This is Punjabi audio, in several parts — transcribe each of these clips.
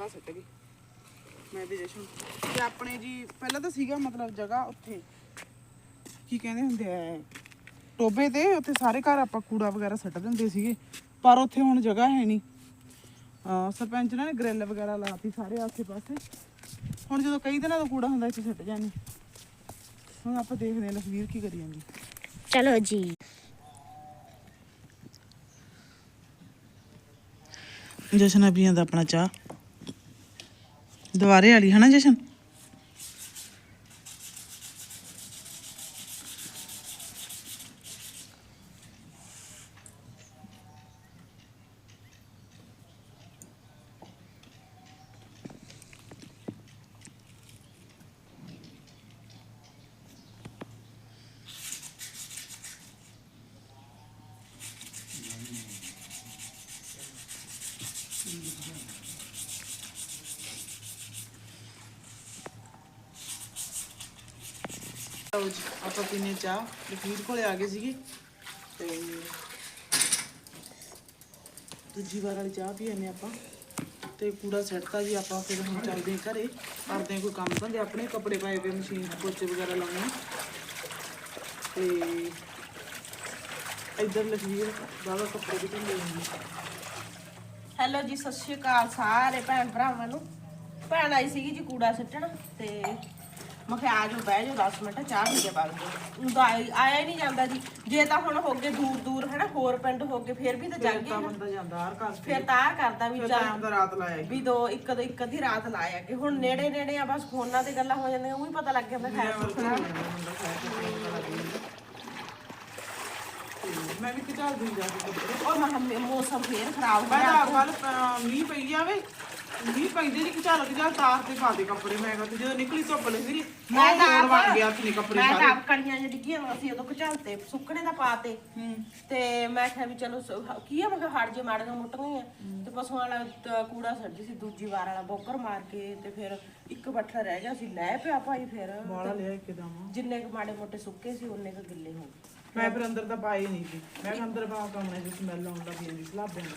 ਸਾਰਾ ਸਿੱਟ ਗਈ। ਮੈਂ ਤੇ ਜਸ਼ਨ। ਤੇ ਆਪਣੇ ਜੀ ਪਹਿਲਾਂ ਤਾਂ ਸੀਗਾ ਮਤਲਬ ਜਗ੍ਹਾ ਉੱਥੇ। ਕੀ ਕਹਿੰਦੇ ਹੁੰਦੇ ਆ ਟੋਬੇ ਤੇ ਉੱਥੇ ਸਾਰੇ ਘਰ ਆਪਾਂ ਕੂੜਾ ਵਗੈਰਾ ਸਿੱਟ ਦਿੰਦੇ ਸੀਗੇ। ਪਰ ਉੱਥੇ ਹੁਣ ਜਗ੍ਹਾ ਹੈ ਨਹੀਂ। ਸਰਪੰਚ ਨੇ ਗ੍ਰਿਲ ਵਗੈਰਾ ਲਾਤੀ ਸਾਰੇ ਆਸੇ ਪਾਸੇ। ਹੁਣ ਜਦੋਂ ਕਈ ਦਿਨਾਂ ਦਾ ਕੂੜਾ ਹੁੰਦਾ ਇੱਥੇ ਸਿੱਟ ਜਾਂਦੇ। ਹੁਣ ਆਪਾਂ ਦੇਖਦੇ ਹਾਂ ਲਖਵੀਰ ਕੀ ਕਰੀ ਜਾਂਦੀ। ਚਲੋ ਜੀ। ਜਸ਼ਨ ਅਭੀ ਦਾ ਆਪਣਾ ਚਾਹ। ਦੁਆਰੇ ਵਾਲੀ ਹਨਾ ਜਸ਼ਨ? ਲਓ ਜੀ, ਆਪਾਂ ਪੀਨੇ ਚਾਹ। ਲਖਵੀਰ ਕੋਲੇ ਆ ਗਏ ਸੀਗੇ। ਤੇ ਦੂਜੀ ਵਾਰ ਵਾਲੀ ਚਾਹ ਪੀਨੇ ਆਪਾਂ। ਤੇ ਕੂੜਾ ਸਿੱਟਤਾ ਜੀ, ਆਪਾਂ ਫਿਰ ਹੁਣ ਚੱਲਦੇ ਘਰੇ। ਕਰਦੇ ਹਾਂ ਕੋਈ ਕੰਮ ਧੰਦੇ ਆਪਣੇ ਕੱਪੜੇ ਪਾਏ ਪਏ ਮਸ਼ੀਨ 'ਚ ਪੋਚੇ ਵਗੈਰਾ ਲਾਉਣੇ ਤੇ ਇੱਧਰ ਲਖਵੀਰ ਬਾਬਾ ਕੱਪੜੇ ਵੀ ਧੰਦੇ ਹੁੰਦੇ ਹੈਲੋ ਜੀ, ਸਤਿ ਸ਼੍ਰੀ ਅਕਾਲ ਸਾਰੇ ਭੈਣ ਭਰਾਵਾਂ ਨੂੰ। ਭੈਣ ਆਈ ਸੀਗੀ ਜੀ ਕੂੜਾ ਸਿੱਟਣ, ਤੇ ਮੈਂ ਕਿਹਾ ਆ ਜਾਓ ਬਹਿ ਜਾਓ 10 ਮਿੰਟ ਚਾਹ ਪੀ ਕੇ ਵਗ ਜਾਓ। ਉਹ ਤਾਂ ਆਈ- ਆਇਆ ਹੀ ਨਹੀਂ ਜਾਂਦਾ ਜੀ। ਜੇ ਤਾਂ ਹੁਣ ਹੋ ਗਏ ਦੂਰ ਦੂਰ ਹੈ ਨਾ ਹੋਰ ਪਿੰਡ ਹੋ ਗਏ ਫਿਰ ਵੀ ਤਾਂ ਫਿਰ ਜਾਂਗੇ ਤਾਂ ਬੰਦਾ ਜਾਂਦਾ ਹਰ ਘਰ ਫਿਰ ਤਾਰ ਕਰਦਾ ਵੀ ਫਿਰ ਚੱਲ ਟਾਈਮ ਦਾ ਰਾਤ ਲਾਇਆ ਵੀ ਦੋ ਇੱਕ ਦੋ ਇੱਕ ਅੱਧੀ ਰਾਤ ਲਾਇਆ ਕਿ ਹੁਣ ਨੇੜੇ ਨੇੜੇ ਆ ਬਸ ਫੋਨਾਂ ਤੇ ਗੱਲਾਂ ਹੋ ਜਾਂਦੀਆਂ ਉਹ ਵੀ ਪਤਾ ਲੱਗ ਜਾਂਦਾ। ਖੈਰ ਸੁਖਣਾ ਮੈਂ ਵੀ ਕਿਚਾਲ ਦਿਨ ਜਾ ਕੇ ਕੱਪੜੇ ਔਰ ਮੈਂ ਕਿਹਾ ਮੌਸਮ ਫੇਰ ਖਰਾਬ ਹੋ ਮੈਂ ਗਿਆ। ਤਾਂ ਕੱਲ ਮੀਂਹ ਪਈ ਜਾਵੇ ਮੀਂਹ ਪੈਂਦੇ ਨਹੀਂ ਕਿਚਾਲ ਕਿਚਾਲ ਤਾਰ ਤੇ ਪਾ ਦੇ ਕੱਪੜੇ ਮੈਂ ਕਿਹਾ ਤੇ ਜਦੋਂ ਨਿਕਲੀ ਧੁੱਪ ਲੱਗੀ ਮੈਂ ਮੈਂ ਤਾਂ ਤਾਂ ਬਣ ਆਪ- ਗਿਆ ਸੀ ਕੱਪੜੇ ਮੈਂ ਤਾਂ ਸਾਰੇ। ਆਪ ਕਣੀਆਂ ਜਿਹੜੀ ਡਿੱਗੀਆਂ ਹੋਈਆਂ ਸੀ ਉਦੋਂ ਘਚਲਤੇ ਸੁੱਕਣੇ ਦਾ ਪਾਤੇ। ਤੇ ਮੈਂ ਕਿਹਾ ਵੀ ਚਲੋ ਸ- ਕੀ ਆ ਮੈਂ ਕਿਹਾ ਹਟ ਜੇ ਮਾੜੀਆਂ ਮੋਟੀਆਂ ਹੀ ਆ। ਤੇ ਪਸ਼ੂਆਂ ਵਾਲਾ ਤ- ਕੂੜਾ ਸੱਜੀ ਸੀ ਦੂਜੀ ਵਾਰ ਵਾਲਾ ਬੋਕਰ ਮਾਰ ਕੇ ਤੇ ਫਿਰ ਇੱਕ ਬੱਠਾ ਰਹਿ ਗਿਆ ਸੀ ਲੈ ਪਿਆ ਭਾਈ ਫਿਰ। ਬਾਲਾ ਲਿਆ ਇੱਕਦਮ ਜਿੰਨੇ ਕੁ ਮਾੜੇ ਮੋਟੇ ਸੁੱਕੇ ਸੀ ਉਹਨੇ ਕੁ ਗਿੱਲੇ ਹੋ ਗਏ ਮੈਂ ਫਿਰ ਅੰਦਰ ਤਾਂ ਪਾਏ ਨਹੀਂ ਸੀ। ਮੈਂ ਕਿਹਾ ਅੰਦਰ ਪਾ ਕਮਰੇ ਦੀ ਸਮੈਲ ਆਉਣ ਲੱਗ ਜਾਂਦੀ ਸਲਾਬੇ ਨੂੰ।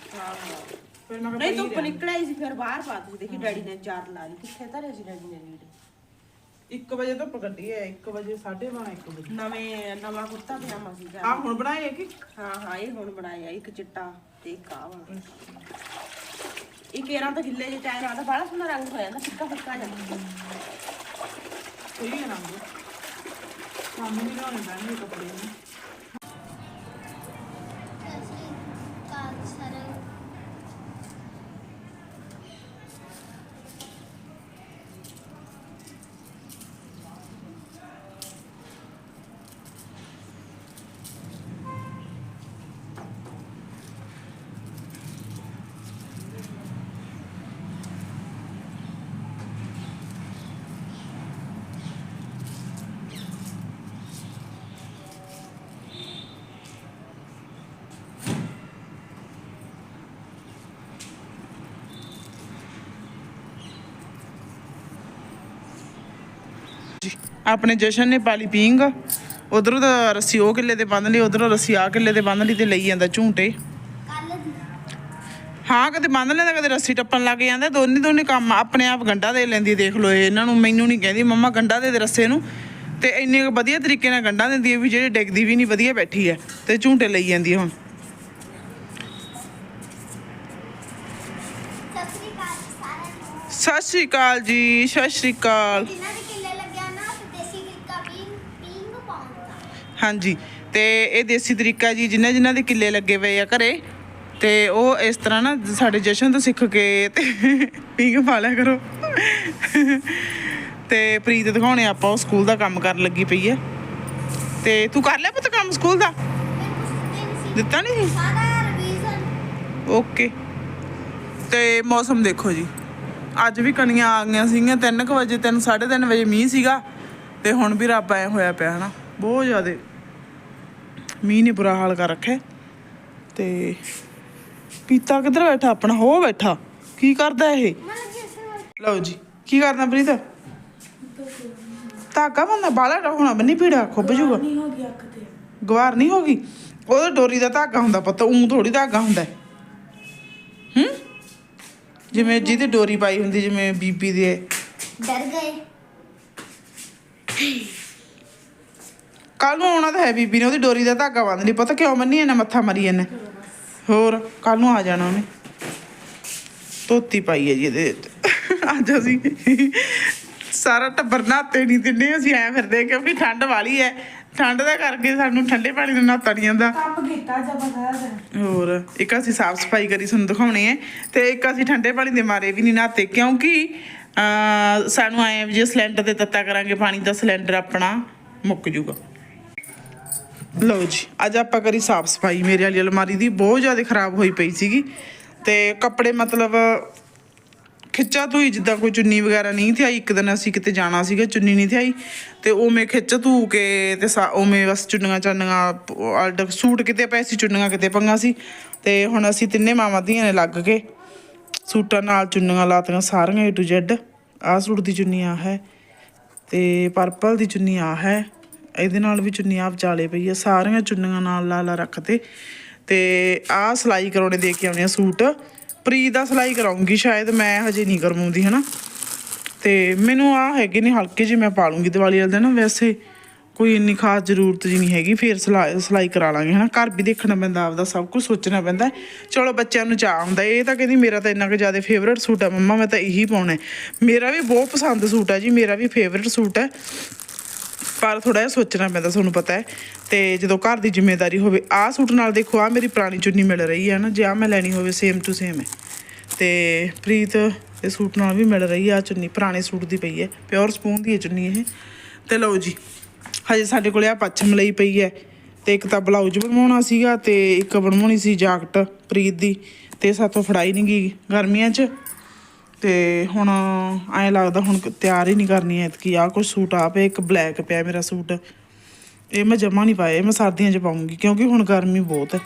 ਫਿਰ ਮੈਂ ਕਿਹਾ ਨਹੀਂ ਧੁੱਪ ਨਿਕਲਿਆ ਸੀ ਫਿਰ ਬਾਹਰ ਪਾ ਦਿੱਤੀ ਦੇਖੀ ਡੈਡੀ ਨੇ ਚਾਰ ਲਾ ਲਈ। ਕਿੱਥੇ ਧਰੇ ਸੀ ਡੈਡੀ ਨੇ ਲੀੜੇ 1 ਵਜੇ ਧੁੱਪ ਕੱਢੀ ਹੈ 1 ਵਜੇ 12:30 1 ਵਜੇ। ਨਵੇਂ ਨਵਾਂ ਕੁੜਤਾ ਪਜਾਮਾ ਸੀ ਆ ਹੁਣ ਬਣਾਏ ਕਿ ਹਾਂ ਹਾਂ ਇਹ ਹੁਣ ਬਣਾਇਆ ਇੱਕ ਚਿੱਟਾ ਤੇ ਇੱਕ ਆਹ ਵਾਲਾ। ਇਹ ਕੇਰਾਂ ਤਾਂ ਗਿੱਲੇ ਜਿਹੇ ਟਾਇਰ ਆਦਾ ਬੜਾ ਸੋਹਣਾ ਰੰਗ ਹੋ ਜਾਂਦਾ ਫਿੱਕਾ ਫਿੱਕਾ ਜਿਹਾ। ਸਹੀ ਹੈ ਰੰਗ। ਸਾਨੂੰ ਵੀ ਲਾਉਣੇ ਪੈਣਗੇ ਕੱਪੜੇ। ਨੂੰ ਆਪਣੇ ਜਸ਼ਨ ਨੇ ਪਾਲੀ ਪੀਂਗ ਉਧਰੋਂ ਦਾ ਰੱਸੀ ਉਹ ਕਿੱਲੇ ਤੇ ਬੰਨ ਲਈ ਉਧਰੋਂ ਰੱਸੀ ਆ ਕਿੱਲੇ ਤੇ ਬੰਨ ਲਈ ਤੇ ਲਈ ਜਾਂਦਾ ਝੂਟੇ। ਹਾਂ ਕਦੇ ਬੰਨ ਲੈਂਦਾ ਕਦੇ ਰੱਸੀ ਟੱਪਣ ਲੱਗ ਜਾਂਦਾ। ਦੋਨੇ ਦੋਨੇ ਕੰਮ ਆਪਣੇ ਆਪ ਗੰਡਾ ਦੇ ਲੈਂਦੀ ਦੇਖ ਲਓ ਇਹ। ਇਹਨਾਂ ਨੂੰ ਮੈਨੂੰ ਨਹੀਂ ਕਹਿੰਦੀ ਮੰਮਾ ਗੰਡਾ ਦੇ ਦੇ ਰੱਸੇ ਨੂੰ। ਤੇ ਇੰਨੇ ਵਧੀਆ ਤਰੀਕੇ ਨਾਲ ਗੰਡਾ ਦਿੰਦੀ ਹੈ ਵੀ ਜਿਹੜੀ ਡਿੱਗਦੀ ਵੀ ਨਹੀਂ ਵਧੀਆ ਬੈਠੀ ਹੈ ਤੇ ਝੂਟੇ ਲਈ ਜਾਂਦੀ ਹੁਣ। ਸਤਿ ਸ਼੍ਰੀ ਅਕਾਲ ਜੀ ਸਤਿ ਸ਼੍ਰੀ ਅਕਾਲ ਜਿਨ੍ਹਾਂ ਦੇ ਕਿੱਲੇ ਲੱਗਿਆ ਨਾ ਤੇ ਦੇਸੀ ਤਰੀਕਾ ਪੀਂਗ ਪੀਂਗ ਪਾਉਂਦਾ ਹਾਂਜੀ। ਤੇ ਇਹ ਦੇਸੀ ਤਰੀਕਾ ਜੀ ਜਿਨ੍ਹਾਂ ਜਿਨ੍ਹਾਂ ਦੇ ਕਿੱਲੇ ਲੱਗੇ ਪਏ ਆ ਘਰੇ, ਤੇ ਉਹ ਇਸ ਤਰ੍ਹਾਂ ਨਾ ਸਾਡੇ ਜਸ਼ਨ ਤੋਂ ਸਿੱਖ ਕੇ ਤੇ ਪੀਂਗ ਪਾ ਲਿਆ ਕਰੋ। ਤੇ ਪ੍ਰੀਤ ਦਿਖਾਉਣੇ ਆਪਾਂ, ਉਹ ਸਕੂਲ ਦਾ ਕੰਮ ਕਰਨ ਲੱਗੀ ਪਈ ਹੈ ਤੇ ਤੂੰ ਕਰ ਲਿਆ ਪੁੱਤ ਕੰਮ ਸਕੂਲ ਦਾ? ਦਿੱਤਾ ਨਹੀਂ ਓਕੇ। ਤੇ ਮੌਸਮ ਦੇਖੋ ਜੀ। ਅੱਜ ਵੀ ਕਣੀਆਂ ਆ ਗਈਆਂ ਸੀਗੀਆਂ 3:00 ਵਜੇ 3 3:30 ਵਜੇ ਮੀਂਹ ਸੀਗਾ, ਤੇ ਹੁਣ ਵੀ ਰੱਬ ਐ ਹੋਇਆ ਪਿਆ, ਹਨਾ। ਬਹੁਤ ਜ਼ਿਆਦਾ ਮੀਂਹ ਨੇ ਬੁਰਾ ਹਾਲ ਕਰ ਰੱਖਿਆ ਤੇ ਪੀਤਾ ਕਿੱਧਰ ਬੈਠਾ? ਆਪਣਾ ਹੋ ਬੈਠਾ। ਕੀ ਕਰਦਾ ਇਹ? ਲਓ ਜੀ ਕੀ ਕਰਦਾ ਪ੍ਰੀਤ? ਧਾਗਾ ਬੰਦਾ ਬਾਲਾ ਹੋਣਾ ਬੰਨੀ ਪੀੜਾ ਖੁੱਬ ਜੂਗਾ। ਨਹੀਂ ਹੋ ਗਈ ਅੱਖ ਤੇ। ਗਵਾਰ ਨਹੀਂ ਹੋਗੀ? ਉਹਦਾ ਡੋਰੀ ਦਾ ਧਾਗਾ ਹੁੰਦਾ ਪੁੱਤ ਉਂ ਥੋੜੀ ਧਾਗਾ ਹੁੰਦਾ। ਹੂੰ? ਜਿਵੇਂ ਜਿਹਦੀ ਡੋਰੀ ਪਾਈ ਹੁੰਦੀ ਜਿਵੇਂ ਬੀਬੀ ਦੇ ਡਰ ਗਏ। ਕੱਲ ਨੂੰ ਆਉਣਾ ਤਾਂ ਹੈ ਬੀਬੀ ਨੇ ਉਹਦੀ ਡੋਰੀ ਦਾ ਧਾਗਾ ਬੰਨ ਲਈ। ਪਤਾ ਕਿਉਂ ਬੰਨੀ ਇਹਨੇ ਮੱਥਾ ਮਰੀ ਇਹਨੇ? ਹੋਰ ਕੱਲ ਨੂੰ ਆ ਜਾਣਾ ਉਹਨੇ। ਧੋਤੀ ਪਾਈ ਹੈ ਜੀ ਇਹਦੇ। ਅੱਜ ਅਸੀਂ ਸਾਰਾ ਟੱਬਰ ਨਹਾਤੇ ਨਹੀਂ ਦਿੰਦੇ ਅਸੀਂ ਐ ਫਿਰਦੇ ਕਿਉਂਕਿ ਠੰਡ ਵਾਲੀ ਹੈ। ਠੰਡ ਦਾ ਕਰਕੇ ਸਾਨੂੰ ਠੰਡੇ ਪਾਣੀ ਨਾਲ ਨਹਾਤਾ ਨਹੀਂ ਜਾਂਦਾ। ਕੰਮ ਕੀਤਾ ਜ਼ਬਰਦਸਤ ਹੋਰ ਇੱਕ ਅਸੀਂ ਸਾਫ਼ ਸਫ਼ਾਈ ਕਰੀ ਤੁਹਾਨੂੰ ਦਿਖਾਉਣੇ ਹੈ। ਤੇ ਇੱਕ ਅਸੀਂ ਠੰਡੇ ਪਾਣੀ ਦੇ ਮਾਰੇ ਵੀ ਨਹੀਂ ਨਹਾਤੇ ਕਿਉਂਕਿ ਸਾਨੂੰ ਆਏ ਜੇ ਸਿਲੰਡਰ ਤੇ ਤੱਤਾ ਕਰਾਂਗੇ ਪਾਣੀ ਦਾ ਸਿਲੰਡਰ ਆਪਣਾ ਮੁੱਕ ਜੂਗਾ। ਲਓ ਜੀ, ਅੱਜ ਆਪਾਂ ਕਰੀ ਸਾਫ਼ ਸਫ਼ਾਈ। ਮੇਰੇ ਵਾਲੀ ਅਲਮਾਰੀ ਦੀ ਬਹੁਤ ਜ਼ਿਆਦਾ ਖਰਾਬ ਹੋਈ ਪਈ ਸੀਗੀ। ਤੇ ਕੱਪੜੇ ਮਤਲਬ ਖਿੱਚਾ ਧੂਈ ਜਿੱਦਾਂ ਕੋਈ ਚੁੰਨੀ ਵਗੈਰਾ ਨਹੀਂ ਥੀ ਆਈ, ਇੱਕ ਦਿਨ ਅਸੀਂ ਕਿਤੇ ਜਾਣਾ ਸੀਗਾ, ਚੁੰਨੀ ਨਹੀਂ ਥੀ ਆਈ। ਤੇ ਉਵੇਂ ਖਿੱਚ ਧੂ ਕੇ ਤੇ ਸਾ- ਉਵੇਂ ਬਸ ਚੁੰਨੀਆਂ ਚਾਨੀਆਂ ਆਲਡ ਸੂਟ ਕਿਤੇ ਪਏ ਸੀ, ਚੁੰਨੀਆਂ ਕਿਤੇ ਪੰਗਾ ਸੀ। ਤੇ ਹੁਣ ਅਸੀਂ ਤਿੰਨੇ ਮਾਵਾਂ ਧੀਆਂ ਨੇ ਲੱਗ ਕੇ ਸੂਟਾਂ ਨਾਲ ਚੁੰਨੀਆਂ ਲਾਤੀਆਂ, ਸਾਰੀਆਂ A to Z ਆਹ ਸੂਟ ਦੀ ਚੁੰਨੀ ਆ ਹੈ ਤੇ ਪਰਪਲ ਦੀ ਚੁੰਨੀ ਆ ਹੈ। ਇਹਦੇ ਨਾਲ ਵੀ ਚੁੰਨੀ ਆ ਵਿਚਾਲੇ ਪਈ ਆ, ਸਾਰੀਆਂ ਚੁੰਨੀਆਂ ਨਾਲ ਲਾ ਲਾ ਰੱਖਤੇ ਤੇ। ਆਹ ਸਿਲਾਈ ਕਰਾਉਣੇ ਦੇ ਕੇ ਆਉਣੇ ਆ ਸੂਟ। ਪ੍ਰੀ ਦਾ ਸਿਲਾਈ ਕਰਾਉਂਗੀ, ਸ਼ਾਇਦ ਮੈਂ ਹਜੇ ਨਹੀਂ ਕਰਵਾਉਂਦੀ, ਹਨਾ। ਤੇ ਮੈਨੂੰ ਆ ਹੈਗੇ ਨੇ ਹਲਕੇ ਜਿਹੇ, ਮੈਂ ਪਾ ਲੂੰਗੀ ਦੀਵਾਲੀ ਵਾਲੇ ਦਿਨ। ਵੈਸੇ ਕੋਈ ਇੰਨੀ ਖਾਸ ਜ਼ਰੂਰਤ ਜੀ ਨਹੀਂ ਹੈਗੀ, ਫੇਰ ਸਿਲਾਈ ਸਿਲਾਈ ਕਰਾ ਲਾਂਗੇ, ਹਨਾ। ਘਰ ਵੀ ਦੇਖਣਾ ਪੈਂਦਾ, ਆਪਦਾ ਸਭ ਕੁਝ ਸੋਚਣਾ ਪੈਂਦਾ। ਚਲੋ, ਬੱਚਿਆਂ ਨੂੰ ਚਾਹ ਹੁੰਦਾ। ਇਹ ਤਾਂ ਕਹਿੰਦੀ ਮੇਰਾ ਤਾਂ ਇੰਨਾ ਕੁ ਜ਼ਿਆਦਾ ਫੇਵਰਟ ਸੂਟ ਹੈ ਮੰਮਾ ਮੈਂ ਤਾਂ ਇਹੀ ਪਾਉਣਾ। ਮੇਰਾ ਵੀ ਬਹੁਤ ਪਸੰਦ ਸੂਟ ਹੈ ਜੀ, ਮੇਰਾ ਵੀ ਫੇਵਰਟ ਸੂਟ ਹੈ ਪਰ ਥੋੜਾ ਜਿਹਾ ਸੋਚਣਾ ਪੈਂਦਾ, ਤੁਹਾਨੂੰ ਪਤਾ ਹੈ। ਤੇ ਜਦੋਂ ਘਰ ਦੀ ਜ਼ਿੰਮੇਵਾਰੀ ਹੋਵੇ, ਆਹ ਸੂਟ ਨਾਲ ਦੇਖੋ ਆ ਮੇਰੀ ਪੁਰਾਣੀ ਚੁੰਨੀ ਮਿਲ ਰਹੀ ਹੈ ਨਾ, ਜੇ ਆਹ ਮੈਂ ਲੈਣੀ ਹੋਵੇ ਸੇਮ ਟੂ ਸੇਮ ਹੈ। ਤੇ ਪ੍ਰੀਤ ਇਹ ਸੂਟ ਨਾਲ ਵੀ ਮਿਲ ਰਹੀ ਆ ਚੁੰਨੀ, ਪੁਰਾਣੇ ਸੂਟ ਦੀ ਪਈ ਹੈ ਪਿਓਰ ਸਪੂਨ ਦੀ ਹੈ ਚੁੰਨੀ ਇਹ। ਤੇ ਲਓ ਜੀ, ਹਜੇ ਸਾਡੇ ਕੋਲੇ ਆ ਪੱਛਮ ਲਈ ਪਈ ਹੈ। ਤੇ ਇੱਕ ਤਾਂ ਬਲਾਊਜ਼ ਬਣਵਾਉਣਾ ਸੀਗਾ ਤੇ ਇੱਕ ਬਣਵਾਉਣੀ ਸੀ ਜਾਕਟ ਪ੍ਰੀਤ ਦੀ, ਤੇ ਸਾਥੋਂ ਫੜਾਈ ਨਹੀਂ ਗਈ ਗਰਮੀਆਂ 'ਚ। ਤੇ ਹੁਣ ਐਂ ਲੱਗਦਾ ਹੁਣ ਤਿਆਰ ਹੀ ਨਹੀਂ ਕਰਨੀ ਐ ਕਿ ਆ ਕੁਝ ਸੂਟ ਆ ਪਿਆ ਇੱਕ ਬਲੈਕ ਪਿਆ ਮੇਰਾ ਸੂਟ। ਇਹ ਮੈਂ ਜਮਾ ਨਹੀਂ ਪਾਇਆ ਇਹ ਮੈਂ ਸਰਦੀਆਂ 'ਚ ਪਾਉਂਗੀ ਕਿਉਂਕਿ ਹੁਣ ਗਰਮੀ ਬਹੁਤ ਹੈ